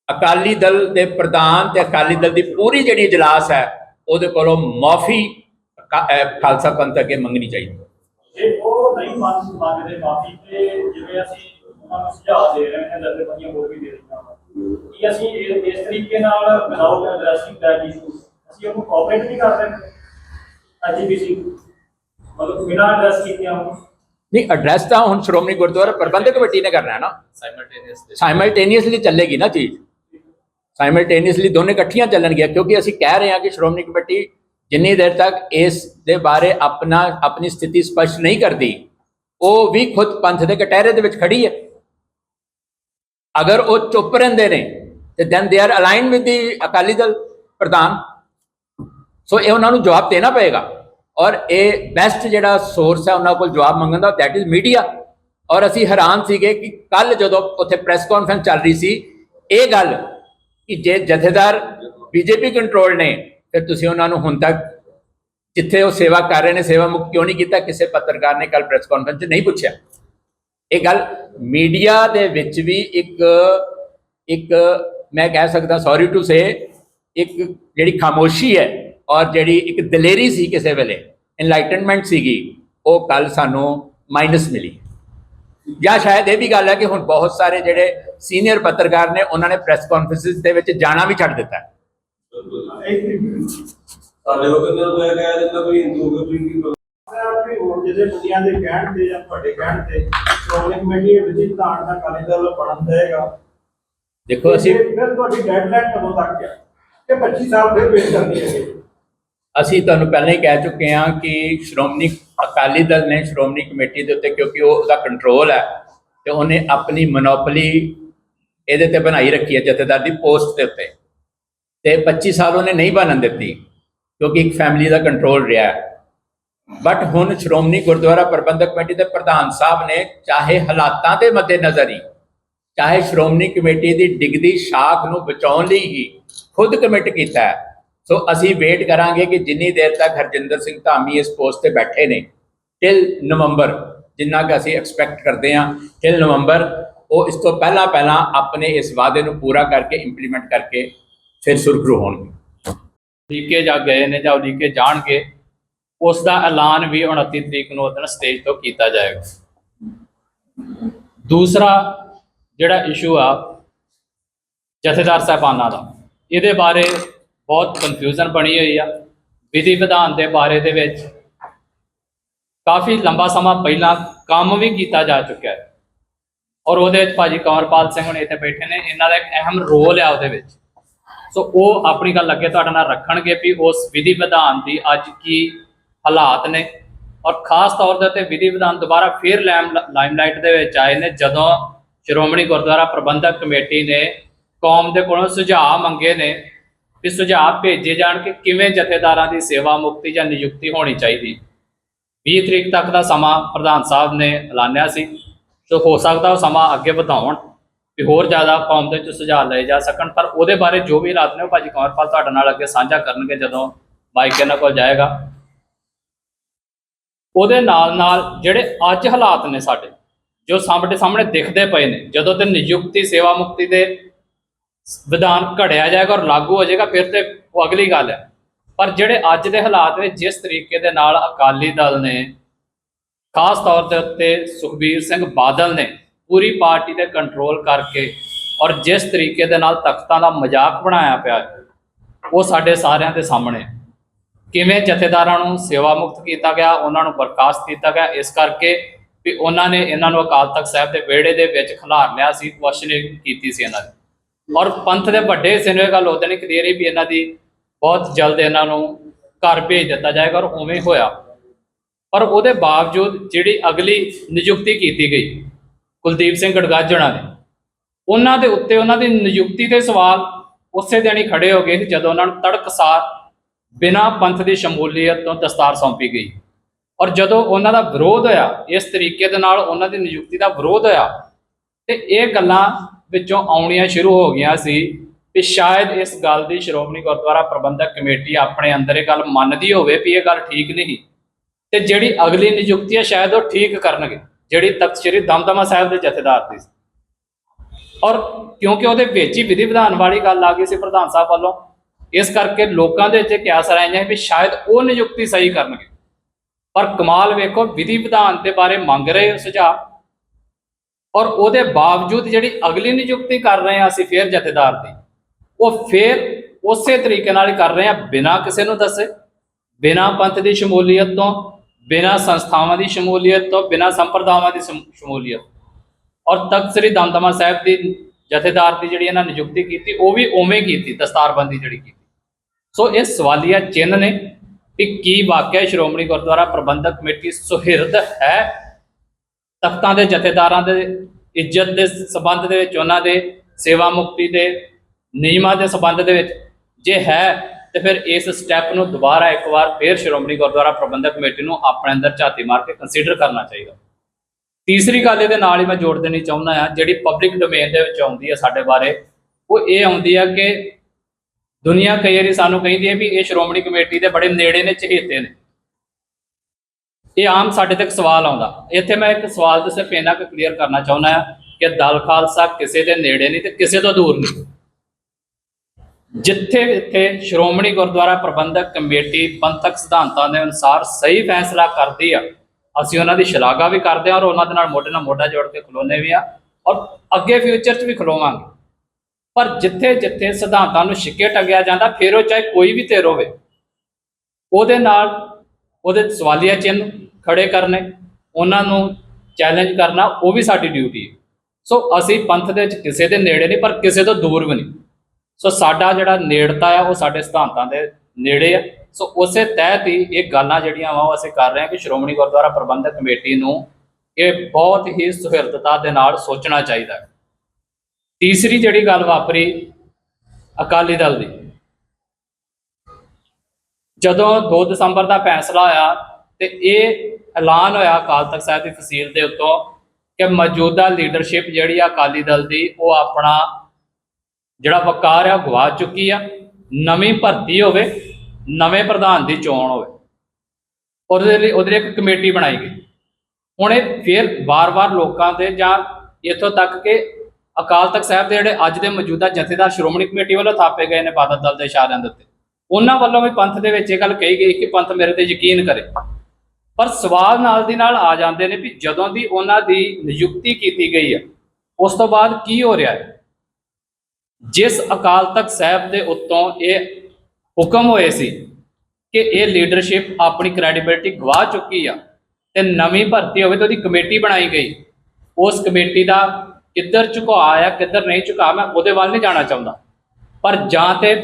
ਅਕਾਲੀ ਦਲ ਦੇ ਪ੍ਰਧਾਨ ਤੇ ਅਕਾਲੀ ਦਲ ਦੀ ਪੂਰੀ ਜਿਹੜੀ ਇਜਲਾਸ ਹੈ, ਉਹਦੇ ਕੋਲੋਂ ਮਾਫੀ ਖਾਲਸਾ ਪੰਥ ਅੱਗੇ ਮੰਗਣੀ ਚਾਹੀਦੀ ਹੈ। ਜੇ ਉਹ ਨਹੀਂ ਮੰਨ ਮੰਗਦੇ ਮਾਫੀ, ਤੇ ਜਿਵੇਂ ਅਸੀਂ ਉਹਨਾਂ ਨੂੰ ਸੁਝਾਅ ਦੇ ਰਹੇ ਹਾਂ ਦਰਦੇ ਹੋਰ ਵੀ ਦੇ ਰਹੀਆਂ ਕੀ ਅਸੀਂ ਇਸ ਤਰੀਕੇ ਨਾਲ ਵਿਦਆਊਟ ਐਡਰੈਸਿੰਗ ਦੈਟ ਇਸ਼ੂ ਅਸੀਂ ਉਹਨੂੰ ਕੋਆਪਰੇਟ ਨਹੀਂ ਕਰ ਰਹੇ ਐਜੀਪੀਸੀ ਮਤਲਬ ਬਿਨਾਂ ਐਡਰੈਸ ਕੀਤੇ ਉਹਨੂੰ ਨਹੀਂ ਐਡਰੈਸ ਤਾਂ ਹੁਣ ਸ਼੍ਰੋਮਣੀ ਗੁਰਦੁਆਰਾ ਪ੍ਰਬੰਧਕ ਕਮੇਟੀ ਨੇ ਕਰਨਾ ਹੈ ਨਾ। ਸਾਈਮਲਟੇਨੀਅਸ ਸਾਈਮਲਟੇਨੀਅਸਲੀ ਚੱਲੇਗੀ ਨਾ ਚੀਜ਼। ਸਾਈਮਲਟੇਨੀਅਸਲੀ ਦੋਨੇ ਇਕੱਠੀਆਂ ਚੱਲਣਗੀਆਂ ਕਿਉਂਕਿ ਅਸੀਂ ਕਹਿ ਰਹੇ ਹਾਂ ਕਿ ਸ਼੍ਰੋਮਣੀ ਕਮੇਟੀ ਜਿੰਨੀ ਦੇਰ ਤੱਕ ਇਸ ਦੇ ਬਾਰੇ ਆਪਣਾ ਆਪਣੀ ਸਥਿਤੀ ਸਪਸ਼ਟ ਨਹੀਂ ਕਰਦੀ ਉਹ ਵੀ ਖੁਦ ਪੰਥ ਦੇ ਕਟਹਿਰੇ ਦੇ ਵਿੱਚ ਖੜੀ ਹੈ। ਅਗਰ ਉਹ ਚੁੱਪ ਰਹਿੰਦੇ ਨੇ ਤੇ then they are align with the Akali Dal ਪ੍ਰਧਾਨ ਸੋ ਇਹ ਉਹਨਾਂ ਨੂੰ ਜਵਾਬ ਦੇਣਾ ਪਏਗਾ। ਔਰ ਇਹ ਬੈਸਟ ਜਿਹੜਾ ਸੋਰਸ ਹੈ, ਉਹਨਾਂ ਕੋਲ ਜਵਾਬ ਮੰਗਣ ਦਾ ਦੈਟ ਇਜ਼ ਮੀਡੀਆ ਔਰ ਅਸੀਂ ਹੈਰਾਨ ਸੀਗੇ ਕਿ ਕੱਲ ਜਦੋਂ ਉੱਥੇ ਪ੍ਰੈਸ ਕਾਨਫਰੰਸ ਚੱਲ ਰਹੀ ਸੀ, ਇਹ ਗੱਲ ਕਿ ਜੇ ਜਥੇਦਾਰ ਬੀਜੇਪੀ ਕੰਟਰੋਲ ਨੇ, ਫਿਰ ਤੁਸੀਂ ਉਹਨਾਂ ਨੂੰ ਹੁਣ ਤੱਕ ਜਿੱਥੇ ਉਹ ਸੇਵਾ ਕਰ ਰਹੇ ਨੇ, ਸੇਵਾ ਮੁਕਤ ਕਿਉਂ ਨਹੀਂ ਕੀਤਾ, ਕਿਸੇ ਪੱਤਰਕਾਰ ਨੇ ਕੱਲ ਪ੍ਰੈਸ ਕਾਨਫਰੰਸ 'ਚ ਨਹੀਂ ਪੁੱਛਿਆ। ਇਹ ਗੱਲ ਮੀਡੀਆ ਦੇ ਵਿੱਚ ਵੀ ਇੱਕ ਇੱਕ ਮੈਂ ਕਹਿ ਸਕਦਾ ਸੌਰੀ ਟੂ ਸੇ ਇੱਕ ਜਿਹੜੀ ਖਾਮੋਸ਼ੀ ਹੈ ਔਰ ਜਿਹੜੀ ਇੱਕ ਦਲੇਰੀ ਸੀ ਕਿਸੇ ਵੇਲੇ ਐਨਲਾਈਟਨਮੈਂਟ ਸੀਗੀ ਉਹ ਕੱਲ ਸਾਨੂੰ ਮਾਈਨਸ ਮਿਲੀ। ਜਾਂ ਸ਼ਾਇਦ ਇਹ ਵੀ ਗੱਲ ਹੈ ਕਿ ਹੁਣ ਬਹੁਤ ਸਾਰੇ ਜਿਹੜੇ ਸੀਨੀਅਰ ਪੱਤਰਕਾਰ ਨੇ ਉਹਨਾਂ ਨੇ ਪ੍ਰੈਸ ਕਾਨਫਰੰਸਿਸ ਦੇ ਵਿੱਚ ਜਾਣਾ ਵੀ ਛੱਡ ਦਿੱਤਾ। ਹੈ ਸਾਡੇ ਲੋਕ ਨੇ ਉਹ ਕਹਿ ਦਿੱਤਾ ਕੋਈ ਹਿੰਦੂ ਕੋਈ ਕੀ ਆਪੇ ਹੋਰ ਜਿਹਦੇ ਬੰਦਿਆਂ ਦੇ ਕਹਿਣ ਤੇ ਜਾਂ ਤੁਹਾਡੇ ਕਹਿਣ ਤੇ ਸ਼੍ਰੋਮਣੀ ਕਮੇਟੀ ਦੇ ਵਿਧੀ ਵਿਧਾਨ ਦਾ ਅਕਾਲੀ ਦਲ ਬਣਨ ਦੇਗਾ ਦੇਖੋ ਅਸੀਂ ਫਿਰ ਤੁਹਾਡੀ ਡੈਡਲਾਈਨ ਕਦੋਂ ਤੱਕ ਹੈ ਕਿ 25 ਸਾਲ ਫਿਰ ਵੇਟ ਕਰਨੀ ਹੈ। ਅਸੀਂ ਤੁਹਾਨੂੰ ਪਹਿਲਾਂ ਹੀ ਕਹਿ ਚੁੱਕੇ ਹਾਂ ਕਿ ਸ਼੍ਰੋਮਣੀ ਅਕਾਲੀ ਦਲ ਨੇ ਸ਼੍ਰੋਮਣੀ ਕਮੇਟੀ ਦੇ ਉੱਤੇ, ਕਿਉਂਕਿ ਉਹ ਉਹਦਾ ਕੰਟਰੋਲ ਹੈ, ਤੇ ਉਹਨੇ ਆਪਣੀ ਮੋਨੋਪੋਲੀ ਇਹਦੇ ਤੇ ਬਣਾਈ ਰੱਖੀ ਹੈ, ਜਥੇਦਾਰ ਦੀ ਪੋਸਟ ਦੇ ਉੱਤੇ। ਤੇ 25 ਸਾਲ ਉਹਨੇ ਨਹੀਂ ਬਣਨ ਦਿੱਤੀ, ਕਿਉਂਕਿ ਇੱਕ ਫੈਮਿਲੀ ਦਾ ਕੰਟਰੋਲ ਰਿਹਾ ਹੈ। ਬਟ ਹੁਣ ਸ਼੍ਰੋਮਣੀ ਗੁਰਦੁਆਰਾ ਪ੍ਰਬੰਧਕ ਕਮੇਟੀ ਦੇ ਪ੍ਰਧਾਨ ਸਾਹਿਬ ਨੇ ਚਾਹੇ ਹਾਲਾਤਾਂ ਦੇ ਮੱਦੇਨਜ਼ਰ ਹੀ, ਚਾਹੇ ਸ਼੍ਰੋਮਣੀ ਕਮੇਟੀ ਦੀ ਡਿੱਗਦੀ ਸ਼ਾਖ ਨੂੰ ਬਚਾਉਣ ਲਈ ਹੀ ਖੁਦ ਕਮਿਟ ਕੀਤਾ ਹੈ। ਸੋ ਅਸੀਂ ਵੇਟ ਕਰਾਂਗੇ ਕਿ ਜਿੰਨੀ ਦੇਰ ਤੱਕ ਹਰਜਿੰਦਰ ਸਿੰਘ ਧਾਮੀ ਇਸ ਪੋਸਟ ਤੇ ਬੈਠੇ ਨੇ ਟਿਲ ਨਵੰਬਰ, ਜਿੰਨਾ ਕਿ ਅਸੀਂ ਐਕਸਪੈਕਟ ਕਰਦੇ ਹਾਂ ਟਿਲ ਨਵੰਬਰ, ਉਹ ਇਸ ਤੋਂ ਪਹਿਲਾਂ ਪਹਿਲਾਂ ਆਪਣੇ ਇਸ ਵਾਅਦੇ ਨੂੰ ਪੂਰਾ ਕਰਕੇ ਇੰਪਲੀਮੈਂਟ ਕਰਕੇ ਫਿਰ ਸੁਰਖਰੂ ਹੋਣਗੇ। ਲੀਕੇ ਜਾ ਗਏ ਨੇ ਜਾਂ ਲੀਕੇ ਜਾਣਗੇ, ਉਸ ਦਾ ਐਲਾਨ ਵੀ 29 ਤਰੀਕ ਨੂੰ ਉਹਦਨ ਸਟੇਜ ਤੋਂ ਕੀਤਾ ਜਾਏਗਾ। ਦੂਸਰਾ ਜਿਹੜਾ ਇਸ਼ੂ ਆ ਜਥੇਦਾਰ ਸਾਹਿਬਾਨਾਂ ਦਾ, ਇਹਦੇ ਬਾਰੇ ਬਹੁਤ ਕਨਫਿਊਜ਼ਨ ਬਣੀ ਹੋਈ ਆ ਵਿਧੀ ਵਿਧਾਨ ਦੇ ਬਾਰੇ ਦੇ ਵਿੱਚ। ਕਾਫੀ ਲੰਬਾ ਸਮਾਂ ਪਹਿਲਾਂ ਕੰਮ ਵੀ ਕੀਤਾ ਜਾ ਚੁੱਕਿਆ ਹੈ। ਔਰ ਉਹਦੇ ਵਿੱਚ ਭਾਜੀ ਕੰਵਰਪਾਲ ਸਿੰਘ ਹੁਣ ਇੱਥੇ ਬੈਠੇ ਨੇ, ਇਹਨਾਂ ਦਾ ਇੱਕ ਅਹਿਮ ਰੋਲ ਆ ਉਹਦੇ ਵਿੱਚ। ਸੋ ਉਹ ਆਪਣੀ ਗੱਲ ਅੱਗੇ ਤੁਹਾਡੇ ਨਾਲ ਰੱਖਣਗੇ ਵੀ ਉਸ ਵਿਧੀ ਵਿਧਾਨ ਦੀ ਅੱਜ ਕੀ ਹਾਲਾਤ ਨੇ। ਔਰ ਖਾਸ ਤੌਰ ਦੇ ਉੱਤੇ ਵਿਧੀ ਵਿਧਾਨ ਦੁਬਾਰਾ ਫੇਰ ਲਾਈਮਲਾਈਟ ਦੇ ਵਿੱਚ ਆਏ ਨੇ, ਜਦੋਂ ਸ਼੍ਰੋਮਣੀ ਗੁਰਦੁਆਰਾ ਪ੍ਰਬੰਧਕ ਕਮੇਟੀ ਨੇ ਕੌਮ ਦੇ ਕੋਲੋਂ ਸੁਝਾਅ ਮੰਗੇ ਨੇ ਵੀ ਸੁਝਾਅ ਭੇਜੇ ਜਾਣ ਕਿ ਕਿਵੇਂ ਜਥੇਦਾਰਾਂ ਦੀ ਸੇਵਾ ਮੁਕਤੀ ਜਾਂ ਨਿਯੁਕਤੀ ਹੋਣੀ ਚਾਹੀਦੀ। 20 ਤਰੀਕ ਤੱਕ ਦਾ ਸਮਾਂ ਪ੍ਰਧਾਨ ਸਾਹਿਬ ਨੇ ਐਲਾਨਿਆ ਸੀ ਸੋ ਹੋ ਸਕਦਾ ਉਹ ਸਮਾਂ ਅੱਗੇ ਵਧਾਉਣ, ਵੀ ਹੋਰ ਜ਼ਿਆਦਾ ਕੌਮ ਦੇ ਵਿੱਚ ਸੁਝਾਅ ਲਏ ਜਾ ਸਕਣ। ਪਰ ਉਹਦੇ ਬਾਰੇ ਜੋ ਵੀ ਹਾਲਾਤ ਨੇ ਉਹ ਭਾਜੀ ਕੰਵਰਪਾਲ ਤੁਹਾਡੇ ਨਾਲ ਅੱਗੇ ਸਾਂਝਾ ਕਰਨਗੇ ਜਦੋਂ ਮਾਈਕ ਇਹਨਾਂ ਕੋਲ ਜਾਏਗਾ। ਉਹਦੇ ਨਾਲ ਨਾਲ ਜਿਹੜੇ ਅੱਜ ਹਾਲਾਤ ਨੇ ਸਾਡੇ, ਜੋ ਸਾਹਮਣੇ ਸਾਹਮਣੇ ਦਿਖਦੇ ਪਏ ਨੇ, ਜਦੋਂ ਤੇ ਨਿਯੁਕਤੀ, ਸੇਵਾ ਮੁਕਤੀ ਦੇ ਵਿਧਾਨ ਘੜਿਆ ਜਾਏਗਾ ਔਰ ਲਾਗੂ ਹੋ ਜਾਏਗਾ, ਫਿਰ ਤੇ ਉਹ ਅਗਲੀ ਗੱਲ ਹੈ। ਪਰ ਜਿਹੜੇ ਅੱਜ ਦੇ ਹਾਲਾਤ ਵਿੱਚ ਜਿਸ ਤਰੀਕੇ ਦੇ ਨਾਲ ਅਕਾਲੀ ਦਲ ਨੇ, ਖਾਸ ਤੌਰ ਦੇ ਉੱਤੇ ਸੁਖਬੀਰ ਸਿੰਘ ਬਾਦਲ ਨੇ ਪੂਰੀ ਪਾਰਟੀ ਤੇ ਕੰਟਰੋਲ ਕਰਕੇ ਔਰ ਜਿਸ ਤਰੀਕੇ ਦੇ ਨਾਲ ਤਖਤਾਂ ਦਾ ਮਜ਼ਾਕ ਬਣਾਇਆ ਪਿਆ ਉਹ ਸਾਡੇ ਸਾਰਿਆਂ ਦੇ ਸਾਹਮਣੇ। ਕਿਵੇਂ ਜਥੇਦਾਰਾਂ ਨੂੰ ਸੇਵਾ ਮੁਕਤ ਕੀਤਾ ਗਿਆ, ਉਹਨਾਂ ਨੂੰ ਬਰਖਾਸਤ ਕੀਤਾ ਗਿਆ, ਇਸ ਕਰਕੇ ਵੀ ਉਹਨਾਂ ਨੇ ਇਹਨਾਂ ਨੂੰ ਅਕਾਲ ਤਖਤ ਸਾਹਿਬ ਦੇ ਵਿਹੜੇ ਦੇ ਵਿੱਚ ਖਿਲਾਰ ਲਿਆ ਸੀ, ਕੁਐਸਚਨਿੰਗ ਕੀਤੀ ਸੀ ਇਹਨਾਂ ਦੀ। ਔਰ ਪੰਥ ਦੇ ਵੱਡੇ ਹਿੱਸੇ ਨੂੰ ਇਹ ਗੱਲ ਉਹਦੇ ਨੇ ਕਲੀਅਰ ਹੀ ਵੀ ਇਹਨਾਂ ਦੀ ਬਹੁਤ ਜਲਦ ਇਹਨਾਂ ਨੂੰ ਘਰ ਭੇਜ ਦਿੱਤਾ ਜਾਏਗਾ ਔਰ ਉਵੇਂ ਹੋਇਆ। ਪਰ ਉਹਦੇ ਬਾਵਜੂਦ ਜਿਹੜੀ ਅਗਲੀ ਨਿਯੁਕਤੀ ਕੀਤੀ ਗਈ, ਕੁਲਦੀਪ ਸਿੰਘ ਗੜਗਾਜਣਾ ਨੇ, ਉਹਨਾਂ ਦੇ ਉੱਤੇ ਉਹਨਾਂ ਦੀ ਨਿਯੁਕਤੀ ਦੇ ਸਵਾਲ ਉਸੇ ਦਿਨ ਹੀ ਖੜੇ ਹੋ ਗਏ ਸੀ ਜਦੋਂ ਉਹਨਾਂ ਨੂੰ ਤੜਕਸਾਰ ਬਿਨਾਂ ਪੰਥ ਦੀ ਸ਼ਮੂਲੀਅਤ ਤੋਂ ਦਸਤਾਰ ਸੌਂਪੀ ਗਈ। ਔਰ ਜਦੋਂ ਉਹਨਾਂ ਦਾ ਵਿਰੋਧ ਹੋਇਆ, ਇਸ ਤਰੀਕੇ ਦੇ ਨਾਲ ਉਹਨਾਂ ਦੀ ਨਿਯੁਕਤੀ ਦਾ ਵਿਰੋਧ ਹੋਇਆ, ਤੇ ਇਹ ਗੱਲਾਂ ਵਿੱਚੋਂ ਆਉਣੀਆਂ ਸ਼ੁਰੂ ਹੋ ਗਈਆਂ ਸੀ ਕਿ ਸ਼ਾਇਦ ਇਸ ਗੱਲ ਦੀ ਸ਼੍ਰੋਮਣੀ ਗੁਰਦੁਆਰਾ ਪ੍ਰਬੰਧਕ ਕਮੇਟੀ ਆਪਣੇ ਅੰਦਰ ਇਹ ਗੱਲ ਮੰਨਦੀ ਹੋਵੇ ਵੀ ਇਹ ਗੱਲ ਠੀਕ ਨਹੀਂ ਤੇ ਜਿਹੜੀ ਅਗਲੀ ਨਿਯੁਕਤੀ ਹੈ ਸ਼ਾਇਦ ਉਹ ਠੀਕ ਕਰਨਗੇ, ਜਿਹੜੀ ਤਖਤ ਸ੍ਰੀ ਦਮਦਮਾ ਸਾਹਿਬ ਦੇ ਜਥੇਦਾਰ ਦੀ ਸੀ। ਔਰ ਕਿਉਂਕਿ ਉਹਦੇ ਵਿੱਚ ਹੀ ਵਿਧੀ ਵਿਧਾਨ ਵਾਲੀ ਗੱਲ ਆ ਗਈ ਸੀ ਪ੍ਰਧਾਨ ਸਾਹਿਬ ਵੱਲੋਂ, ਇਸ ਕਰਕੇ ਲੋਕਾਂ ਦੇ ਵਿੱਚ ਕਿਆਸ ਰਾਈਆਂ ਵੀ ਸ਼ਾਇਦ ਉਹ ਨਿਯੁਕਤੀ ਸਹੀ ਕਰਨਗੇ। ਪਰ ਕਮਾਲ ਵੇਖੋ, ਵਿਧੀ ਵਿਧਾਨ ਦੇ ਬਾਰੇ ਮੰਗ ਰਹੇ ਹੋ ਸੁਝਾਅ ਔਰ ਉਹਦੇ ਬਾਵਜੂਦ ਜਿਹੜੀ ਅਗਲੀ ਨਿਯੁਕਤੀ ਕਰ ਰਹੇ ਆ ਅਸੀਂ ਫੇਰ ਜਥੇਦਾਰ ਦੀ, ਉਹ ਫੇਰ ਉਸੇ ਤਰੀਕੇ ਨਾਲ ਕਰ ਰਹੇ ਆ ਬਿਨਾਂ ਕਿਸੇ ਨੂੰ ਦੱਸੇ, ਬਿਨਾਂ ਪੰਥ ਦੀ ਸ਼ਮੂਲੀਅਤ ਤੋਂ, ਬਿਨਾਂ ਸੰਸਥਾਵਾਂ ਦੀ ਸ਼ਮੂਲੀਅਤ ਤੋਂ, ਬਿਨਾਂ ਸੰਪਰਦਾਵਾਂ ਦੀ ਸ਼ਮ- ਸ਼ਮੂਲੀਅਤ ਔਰ ਤਖਤ ਸ੍ਰੀ ਦਮਦਮਾ ਸਾਹਿਬ ਦੀ ਜਥੇਦਾਰ ਦੀ ਜਿਹੜੀ ਇਹਨਾਂ ਨਿਯੁਕਤੀ ਕੀਤੀ, ਉਹ ਵੀ ਉਵੇਂ ਕੀਤੀ, ਦਸਤਾਰਬੰਦੀ ਜਿਹੜੀ ਕੀਤੀ। ਸੋ ਇਹ ਸਵਾਲੀਆ ਚਿੰਨ੍ਹ ਨੇ ਕਿ ਕੀ ਵਾਕਿਆ ਸ਼੍ਰੋਮਣੀ ਗੁਰਦੁਆਰਾ ਪ੍ਰਬੰਧਕ ਕਮੇਟੀ ਸੁਹਿਰਦ ਹੈ ਤਖਤਾਂ ਦੇ ਜਥੇਦਾਰਾਂ ਦੇ, ਇੱਜ਼ਤ ਦੇ ਸਬੰਧ ਦੇ ਵਿੱਚ, ਉਹਨਾਂ ਦੇ ਸੇਵਾ ਮੁਕਤੀ ਦੇ ਨਿਯਮਾਂ ਦੇ ਸਬੰਧ ਦੇ ਵਿੱਚ ਜੇ ਹੈ, ਤੇ ਫਿਰ ਇਸ ਸਟੈਪ ਨੂੰ ਦੁਬਾਰਾ ਇੱਕ ਵਾਰ ਫੇਰ ਸ਼੍ਰੋਮਣੀ ਗੁਰਦੁਆਰਾ ਪ੍ਰਬੰਧਕ ਕਮੇਟੀ ਨੂੰ ਆਪਣੇ ਅੰਦਰ ਝਾਤੀ ਮਾਰ ਕੇ ਕੰਸੀਡਰ ਕਰਨਾ ਚਾਹੀਦਾ। ਤੀਸਰੀ ਗੱਲ ਇਹਦੇ ਨਾਲ ਹੀ ਮੈਂ ਜੋੜ ਦੇਣੀ ਚਾਹੁੰਦਾ ਆ ਜਿਹੜੀ ਪਬਲਿਕ ਡੋਮੇਨ ਦੇ ਵਿੱਚ ਆਉਂਦੀ ਹੈ ਸਾਡੇ ਬਾਰੇ, ਉਹ ਇਹ ਆਉਂਦੀ ਆ ਕਿ ਦੁਨੀਆ ਕਈ ਵਾਰੀ ਸਾਨੂੰ ਕਹਿੰਦੀ ਹੈ ਵੀ ਇਹ ਸ਼੍ਰੋਮਣੀ ਕਮੇਟੀ ਦੇ ਬੜੇ ਨੇੜੇ ਨੇ, ਚਹੇਤੇ ਨੇ। ਇਹ ਆਮ ਸਾਡੇ ਤੱਕ ਸਵਾਲ ਆਉਂਦਾ। ਇੱਥੇ ਮੈਂ ਇੱਕ ਸਵਾਲ ਤੇ ਸਿਰਫ ਇਹਨਾਂ ਕੁ ਕਲੀਅਰ ਕਰਨਾ ਚਾਹੁੰਦਾ ਹਾਂ ਕਿ ਦਲ ਖਾਲਸਾ ਕਿਸੇ ਦੇ ਨੇੜੇ ਨਹੀਂ ਤੇ ਕਿਸੇ ਤੋਂ ਦੂਰ ਨਹੀਂ। ਜਿੱਥੇ ਇੱਥੇ ਸ਼੍ਰੋਮਣੀ ਗੁਰਦੁਆਰਾ ਪ੍ਰਬੰਧਕ ਕਮੇਟੀ ਪੰਥਕ ਸਿਧਾਂਤਾਂ ਦੇ ਅਨੁਸਾਰ ਸਹੀ ਫੈਸਲਾ ਕਰਦੀ ਆ, ਅਸੀਂ ਉਹਨਾਂ ਦੀ ਸ਼ਲਾਘਾ ਵੀ ਕਰਦੇ ਹਾਂ ਔਰ ਉਹਨਾਂ ਦੇ ਨਾਲ ਮੋਢੇ ਨਾਲ ਮੋਢਾ ਜੋੜ ਕੇ ਖਲੋਨੇ ਵੀ ਆ ਔਰ ਅੱਗੇ ਫਿਊਚਰ 'ਚ ਵੀ ਖਲੋਵਾਂਗੇ। ਪਰ ਜਿੱਥੇ ਜਿੱਥੇ ਸਿਧਾਂਤਾਂ ਨੂੰ ਛਿੱਕੇ ਟੰਗਿਆ ਜਾਂਦਾ, ਫਿਰ ਉਹ ਚਾਹੇ ਕੋਈ ਵੀ ਧਿਰ ਹੋਵੇ ਉਹਦੇ ਨਾਲ ਉਹਦੇ ਸਵਾਲੀਆ ਚਿੰਨ੍ਹ ਖੜੇ ਕਰਨੇ, ਉਹਨਾਂ ਨੂੰ ਚੈਲੰਜ ਕਰਨਾ, ਉਹ ਵੀ ਸਾਡੀ ਡਿਊਟੀ ਹੈ। ਸੋ ਅਸੀਂ ਪੰਥ ਦੇ ਵਿੱਚ ਕਿਸੇ ਦੇ ਨੇੜੇ ਨਹੀਂ, ਪਰ ਕਿਸੇ ਤੋਂ ਦੂਰ ਵੀ ਨਹੀਂ। ਸੋ ਸਾਡਾ ਜਿਹੜਾ ਨੇੜਤਾ ਆ, ਉਹ ਸਾਡੇ ਸਿਧਾਂਤਾਂ ਦੇ ਨੇੜੇ ਆ। ਸੋ ਉਸੇ ਤਹਿਤ ਹੀ ਇਹ ਗੱਲਾਂ ਜਿਹੜੀਆਂ ਵਾ, ਉਹ ਅਸੀਂ ਕਰ ਰਹੇ ਹਾਂ ਕਿ ਸ਼੍ਰੋਮਣੀ ਗੁਰਦੁਆਰਾ ਪ੍ਰਬੰਧਕ ਕਮੇਟੀ ਨੂੰ ਇਹ ਬਹੁਤ ਹੀ ਸੁਹਿਰਦਤਾ ਦੇ ਨਾਲ ਸੋਚਣਾ ਚਾਹੀਦਾ ਹੈ। ਤੀਸਰੀ ਜਿਹੜੀ ਗੱਲ ਵਾਪਰੀ, ਅਕਾਲੀ ਦਲ ਦੀ। ਜਦੋਂ 2 ਦਸੰਬਰ ਦਾ ਫੈਸਲਾ ਹੋਇਆ ਤੇ ਇਹ ਐਲਾਨ ਹੋਇਆ ਅਕਾਲ ਤਖਤ ਸਾਹਿਬ ਦੀ ਫਸੀਲ ਦੇ ਉੱਤੋਂ ਕਿ ਮੌਜੂਦਾ ਲੀਡਰਸ਼ਿਪ ਜਿਹੜੀ ਆ ਅਕਾਲੀ ਦਲ ਦੀ, ਉਹ ਆਪਣਾ ਜਿਹੜਾ ਵਕਾਰ ਆ ਉਹ ਗਵਾ ਚੁੱਕੀ ਆ। ਨਵੀਂ ਭਰਤੀ ਹੋਵੇ, ਨਵੇਂ ਪ੍ਰਧਾਨ ਦੀ ਚੋਣ ਹੋਵੇ। ਉਹਦੇ ਲਈ ਉਹਦੇ ਲਈ ਇੱਕ ਕਮੇਟੀ ਬਣਾਈ ਗਈ। ਹੁਣ ਇਹ ਫਿਰ ਵਾਰ-ਵਾਰ ਲੋਕਾਂ ਦੇ ਜਾਂ ਇੱਥੋਂ ਤੱਕ ਕਿ ਅਕਾਲ ਤਖਤ ਸਾਹਿਬ ਦੇ ਜਿਹੜੇ ਅੱਜ ਦੇ ਮੌਜੂਦਾ ਜਥੇਦਾਰ ਸ਼੍ਰੋਮਣੀ ਕਮੇਟੀ ਵੱਲੋਂ ਥਾਪੇ ਗਏ ਨੇ ਬਾਦਲ ਦਲ ਦੇ ਇਸ਼ਾਰਿਆਂ ਦੇ ਉੱਤੇ। ਉਹਨਾਂ ਵੱਲੋਂ ਵੀ ਪੰਥ ਦੇ ਵਿੱਚ ਇਹ ਗੱਲ ਕਹੀ ਗਈ ਕਿ ਪੰਥ ਮੇਰੇ ਤੇ ਯਕੀਨ ਕਰੇ। ਪਰ ਸਵਾਲ ਨਾਲ ਦੀ ਨਾਲ ਆ ਜਾਂਦੇ ਨੇ ਵੀ ਜਦੋਂ ਦੀ ਉਹਨਾਂ ਦੀ ਨਿਯੁਕਤੀ ਕੀਤੀ ਗਈ ਹੈ ਉਸ ਤੋਂ ਬਾਅਦ ਕੀ ਹੋ ਰਿਹਾ ਹੈ? ਜਿਸ ਅਕਾਲ ਤਖਤ ਸਾਹਿਬ ਦੇ ਉੱਤੋਂ ਇਹ ਹੁਕਮ ਹੋਏ ਸੀ ਕਿ ਇਹ ਲੀਡਰਸ਼ਿਪ ਆਪਣੀ ਕ੍ਰੈਡੀਬਿਲਿਟੀ ਗਵਾ ਚੁੱਕੀ ਆ ਤੇ ਨਵੀਂ ਭਰਤੀ ਹੋਵੇ ਤਾਂ ਉਹਦੀ ਕਮੇਟੀ ਬਣਾਈ ਗਈ। ਉਸ ਕਮੇਟੀ ਦਾ ਕਿੱਧਰ ਝੁਕਾ ਆ ਕਿੱਧਰ ਨਹੀਂ ਝੁਕਾ ਮੈਂ ਉਹਦੇ ਵੱਲ ਨਹੀਂ ਜਾਣਾ ਚਾਹੁੰਦਾ। ਪਰ ਜਾਂ ਤੇ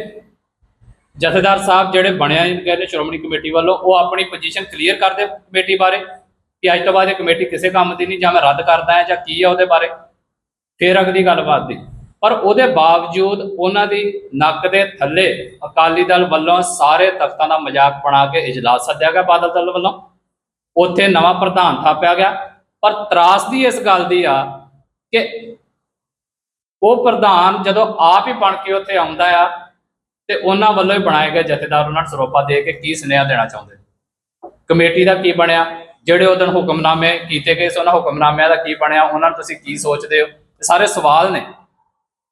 ਜਥੇਦਾਰ ਸਾਹਿਬ ਜਿਹੜੇ ਬਣਿਆ ਗਏ ਸ਼੍ਰੋਮਣੀ ਕਮੇਟੀ ਵੱਲੋਂ, ਉਹ ਆਪਣੀ ਪੋਜੀਸ਼ਨ ਕਲੀਅਰ ਕਰਦੇ ਕਮੇਟੀ ਬਾਰੇ। ਕਿ ਅੱਜ ਤੋਂ ਬਾਅਦ ਇਹ ਕਮੇਟੀ ਕਿਸੇ ਕੰਮ ਦੀ ਨਹੀਂ ਜਾਂ ਮੈਂ ਰੱਦ ਕਰਦਾ ਹਾਂ ਜਾਂ ਕੀ ਆ ਉਹਦੇ ਬਾਰੇ। ਫਿਰ ਅਗਲੀ ਗੱਲਬਾਤ ਦੀ। ਪਰ ਉਹਦੇ ਬਾਵਜੂਦ ਉਹਨਾਂ ਦੀ ਨੱਕ ਦੇ ਥੱਲੇ ਅਕਾਲੀ ਦਲ ਵੱਲੋਂ ਸਾਰੇ ਤਖਤਾਂ ਦਾ ਮਜ਼ਾਕ ਬਣਾ ਕੇ ਇਜਲਾਸ ਸੱਦਿਆ ਗਿਆ ਬਾਦਲ ਦਲ ਵੱਲੋਂ। ਉੱਥੇ ਨਵਾਂ ਪ੍ਰਧਾਨ ਥਾਪਿਆ ਗਿਆ। ਪਰ ਤਰਾਸਦੀ ਇਸ ਗੱਲ ਦੀ ਆ ਕਿ ਉਹ ਪ੍ਰਧਾਨ ਜਦੋਂ ਆਪ ਹੀ ਬਣ ਕੇ ਉੱਥੇ ਆਉਂਦਾ ਆ ਤੇ ਉਹਨਾਂ ਵੱਲੋਂ ਹੀ ਬਣਾਏ ਗਏ ਜਥੇਦਾਰ ਉਹਨਾਂ ਨੂੰ ਸਰੋਪਾ ਦੇ ਕੇ ਕੀ ਸੁਨੇਹਾ ਦੇਣਾ ਚਾਹੁੰਦੇ ਕਮੇਟੀ ਦਾ ਕੀ ਬਣਿਆ? ਜਿਹੜੇ ਉਹ ਦਿਨ ਹੁਕਮਨਾਮੇ ਕੀਤੇ ਗਏ ਸੀ, ਉਹਨਾਂ ਹੁਕਮਨਾਮਿਆਂ ਦਾ ਕੀ ਬਣਿਆ? ਉਹਨਾਂ ਨੂੰ ਤੁਸੀਂ ਕੀ ਸੋਚਦੇ ਹੋ? ਸਾਰੇ ਸਵਾਲ ਨੇ।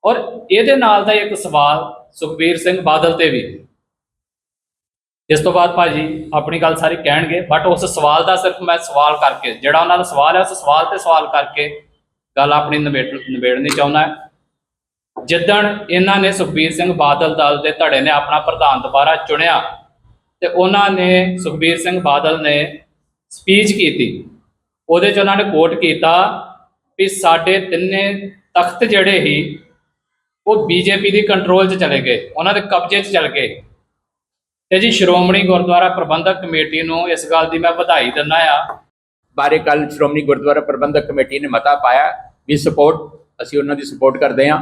ਔਰ ਇਹਦੇ ਨਾਲ ਦਾ ਇੱਕ ਸਵਾਲ ਸੁਖਬੀਰ ਸਿੰਘ ਬਾਦਲ ਤੇ ਵੀ। ਇਸ ਤੋਂ ਬਾਅਦ ਭਾਜੀ ਆਪਣੀ ਗੱਲ ਸਾਰੀ ਕਹਿਣਗੇ ਬਟ ਉਸ ਸਵਾਲ ਦਾ ਸਿਰਫ ਮੈਂ ਸਵਾਲ ਕਰਕੇ, ਜਿਹੜਾ ਉਹਨਾਂ ਦਾ ਸਵਾਲ ਹੈ ਉਸ ਸਵਾਲ ਤੇ ਸਵਾਲ ਕਰਕੇ ਗੱਲ ਆਪਣੀ ਨਿਬੇੜ ਨਿਬੇੜਨੀ ਚਾਹੁੰਦਾ। ਹੈ ਜਿੱਦਣ ਇਹਨਾਂ ਨੇ ਸੁਖਬੀਰ ਸਿੰਘ ਬਾਦਲ ਦਲ ਦੇ ਧੜੇ ਨੇ ਆਪਣਾ ਪ੍ਰਧਾਨ ਦੁਬਾਰਾ ਚੁਣਿਆ ਤੇ ਉਹਨਾਂ ਨੇ ਸੁਖਬੀਰ ਸਿੰਘ ਬਾਦਲ ਨੇ ਸਪੀਚ ਕੀਤੀ, ਉਹਦੇ ਚ ਉਹਨਾਂ ਨੇ ਕੋਟ ਕੀਤਾ ਵੀ ਸਾਡੇ ਤਿੰਨੇ ਤਖਤ ਜਿਹੜੇ ਹੀ ਉਹ ਬੀਜੇਪੀ ਦੀ ਕੰਟਰੋਲ 'ਚ ਚਲੇ ਗਏ, ਉਹਨਾਂ ਦੇ ਕਬਜ਼ੇ 'ਚ ਚਲੇ ਗਏ। ਤੇ ਜੀ ਸ਼੍ਰੋਮਣੀ ਗੁਰਦੁਆਰਾ ਪ੍ਰਬੰਧਕ ਕਮੇਟੀ ਨੂੰ ਇਸ ਗੱਲ ਦੀ ਮੈਂ ਵਧਾਈ ਦਿੰਦਾ ਆ ਬਾਰੇ ਕੱਲ ਸ਼੍ਰੋਮਣੀ ਗੁਰਦੁਆਰਾ ਪ੍ਰਬੰਧਕ ਕਮੇਟੀ ਨੇ ਮਤਾ ਪਾਇਆ ਵੀ ਸਪੋਰਟ ਅਸੀਂ ਉਹਨਾਂ ਦੀ ਸਪੋਰਟ ਕਰਦੇ ਹਾਂ।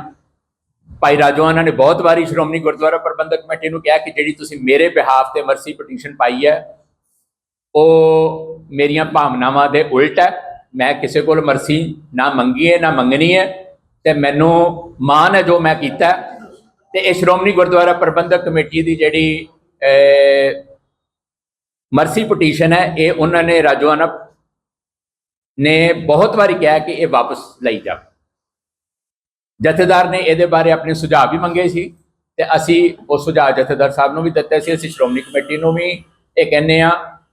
ਭਾਈ ਰਾਜਵਾਨਾ ਨੇ ਬਹੁਤ ਵਾਰੀ ਸ਼੍ਰੋਮਣੀ ਗੁਰਦੁਆਰਾ ਪ੍ਰਬੰਧਕ ਕਮੇਟੀ ਨੂੰ ਕਿਹਾ ਕਿ ਜਿਹੜੀ ਤੁਸੀਂ ਮੇਰੇ ਬਿਹਾਫ ਤੇ ਮਰਸੀ ਪਟੀਸ਼ਨ ਪਾਈ ਹੈ, ਉਹ ਮੇਰੀਆਂ ਭਾਵਨਾਵਾਂ ਦੇ ਉਲਟ ਹੈ ਮੈਂ ਕਿਸੇ ਕੋਲ ਮਰਸੀ ਨਾ ਮੰਗੀ ਹੈ, ਨਾ ਮੰਗਣੀ ਹੈ ਤੇ ਮੈਨੂੰ ਮਾਣ ਹੈ ਜੋ ਮੈਂ ਕੀਤਾ ਹੈ। ਤੇ ਇਹ ਸ਼੍ਰੋਮਣੀ ਗੁਰਦੁਆਰਾ ਪ੍ਰਬੰਧਕ ਕਮੇਟੀ ਦੀ ਜਿਹੜੀ ਮਰਸੀ ਪਟੀਸ਼ਨ ਹੈ, ਇਹ ਉਹਨਾਂ ਨੇ ਰਾਜਵਾਨਾ ਨੇ ਬਹੁਤ ਵਾਰੀ ਕਿਹਾ ਕਿ ਇਹ ਵਾਪਸ ਲਈ ਜਾ ਜਥੇਦਾਰ ਨੇ ਇਹਦੇ ਬਾਰੇ ਆਪਣੇ ਸੁਝਾਅ ਵੀ ਮੰਗੇ ਸੀ ਤੇ ਅਸੀਂ ਉਹ ਸੁਝਾਅ ਜਥੇਦਾਰ ਸਾਹਿਬ ਨੂੰ ਵੀ ਦਿੱਤੇ ਸੀ, ਅਸੀਂ ਸ਼੍ਰੋਮਣੀ ਕਮੇਟੀ ਨੂੰ ਵੀ ਇਹ ਕਹਿੰਦੇ ਆ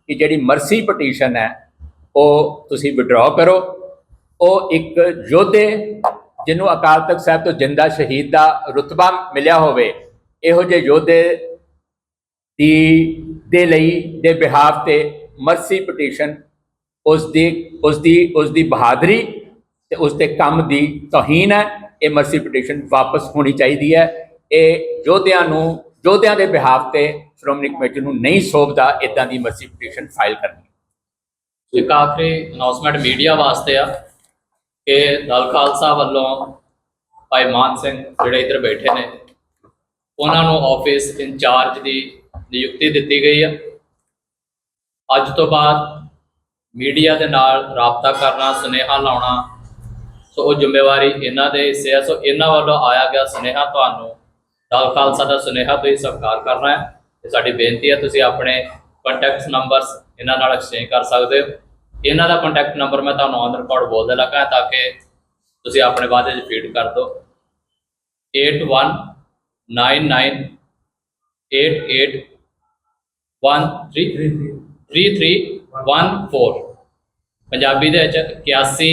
ਕਿ ਜਿਹੜੀ ਮਰਸੀ ਪਟੀਸ਼ਨ ਹੈ, ਉਹ ਤੁਸੀਂ ਵਿਡਰਾਅ ਕਰੋ। ਉਹ ਇੱਕ ਯੋਧੇ ਜਿਹਨੂੰ ਅਕਾਲ ਤਖਤ ਸਾਹਿਬ ਤੋਂ ਜਿੰਦਾ ਸ਼ਹੀਦ ਦਾ ਰੁਤਬਾ ਮਿਲਿਆ ਹੋਵੇ, ਇਹੋ ਜਿਹੇ ਯੋਧੇ ਦੀ, ਦੇ ਲਈ, ਦੇ ਬਿਹਾਫ ਤੇ ਮਰਸੀ ਪਟੀਸ਼ਨ, ਉਸ ਦੀ ਉਸ ਦੀ ਉਸ ਦੀ ਬਹਾਦਰੀ ਤੇ ਉਸ ਦੇ ਕੰਮ ਦੀ ਤੋਹੀਨ ਹੈ। ਇਹ ਮਰਸੀ ਪਟੀਸ਼ਨ ਵਾਪਸ ਹੋਣੀ ਚਾਹੀਦੀ ਹੈ। ਇਹ ਯੋਧਿਆਂ ਨੂੰ, ਯੋਧਿਆਂ ਦੇ ਬਿਹਾਫ ਤੇ ਸ਼੍ਰੋਮਣੀ ਕਮੇਟੀ ਨੂੰ ਨਹੀਂ ਸੌਂਪਦਾ ਇਦਾਂ ਦੀ ਮਰਸੀ ਪਟੀਸ਼ਨ ਫਾਈਲ ਕਰਨੀ। ਇੱਕ ਆਖਰੀ ਅਨਾਉਂਸਮੈਂਟ ਮੀਡੀਆ ਵਾਸਤੇ ਆ ਕਿ ਦਲ ਖਾਲਸਾ ਵੱਲੋਂ ਭਾਈ ਮਾਨ ਸਿੰਘ ਜਿਹੜੇ ਇੱਧਰ ਬੈਠੇ ਨੇ, ਉਹਨਾਂ ਨੂੰ ਆਫਿਸ ਇੰਚਾਰਜ ਦੀ ਨਿਯੁਕਤੀ ਦਿੱਤੀ ਗਈ ਆ। ਅੱਜ ਤੋਂ ਬਾਅਦ ਮੀਡੀਆ ਦੇ ਨਾਲ ਰਾਬਤਾ ਕਰਨਾ, ਸੁਨੇਹਾ ਲਾਉਣਾ ਸੋ ਉਹ ਜ਼ਿੰਮੇਵਾਰੀ ਇਹਨਾਂ ਦੇ ਹਿੱਸੇ ਆ। ਸੋ ਇਹਨਾਂ ਵੱਲੋਂ ਆਇਆ ਗਿਆ ਸੁਨੇਹਾ ਤੁਹਾਨੂੰ ਦਲ ਖਾਲਸਾ ਦਾ ਸੁਨੇਹਾ ਤੁਸੀਂ ਸਵੀਕਾਰ ਕਰਨਾ ਹੈ। ਇਹ ਸਾਡੀ ਬੇਨਤੀ ਹੈ ਤੁਸੀਂ ਆਪਣੇ ਕੰਟੈਕਟ ਨੰਬਰਸ ਇਹਨਾਂ ਨਾਲ ਐਕਸਚੇਂਜ ਕਰ ਸਕਦੇ ਹੋ। ਇਹਨਾਂ ਦਾ ਕੰਟੈਕਟ ਨੰਬਰ ਮੈਂ ਤੁਹਾਨੂੰ ਔਨ ਰਿਕਾਰਡ ਬੋਲਦੇ ਲੱਗਾ ਤਾਂ ਕਿ ਤੁਸੀਂ ਆਪਣੇ ਵਾਅਦੇ 'ਚ ਫੀਡ ਕਰ ਦਿਓ। 819988133314 ਪੰਜਾਬੀ ਦੇ ਵਿੱਚ 81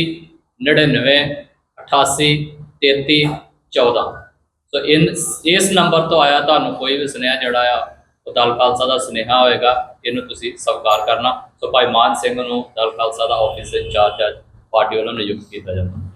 99 88 33 14 ਸੋ ਇਨ, ਇਸ ਨੰਬਰ ਤੋਂ ਆਇਆ ਤੁਹਾਨੂੰ ਕੋਈ ਵੀ ਸੁਨੇਹਾ ਜਿਹੜਾ ਆ, ਉਹ ਦਲ ਖਾਲਸਾ ਦਾ ਸੁਨੇਹਾ ਹੋਏਗਾ, ਇਹਨੂੰ ਤੁਸੀਂ ਸਵੀਕਾਰ ਕਰਨਾ। ਸੋ ਭਾਈ ਮਾਨ ਸਿੰਘ ਨੂੰ ਦਲ ਖਾਲਸਾ ਦਾ ਆਫਿਸ ਇੰਚਾਰਜ ਪਾਰਟੀ ਵੱਲੋਂ ਨਿਯੁਕਤ ਕੀਤਾ ਜਾਂਦਾ।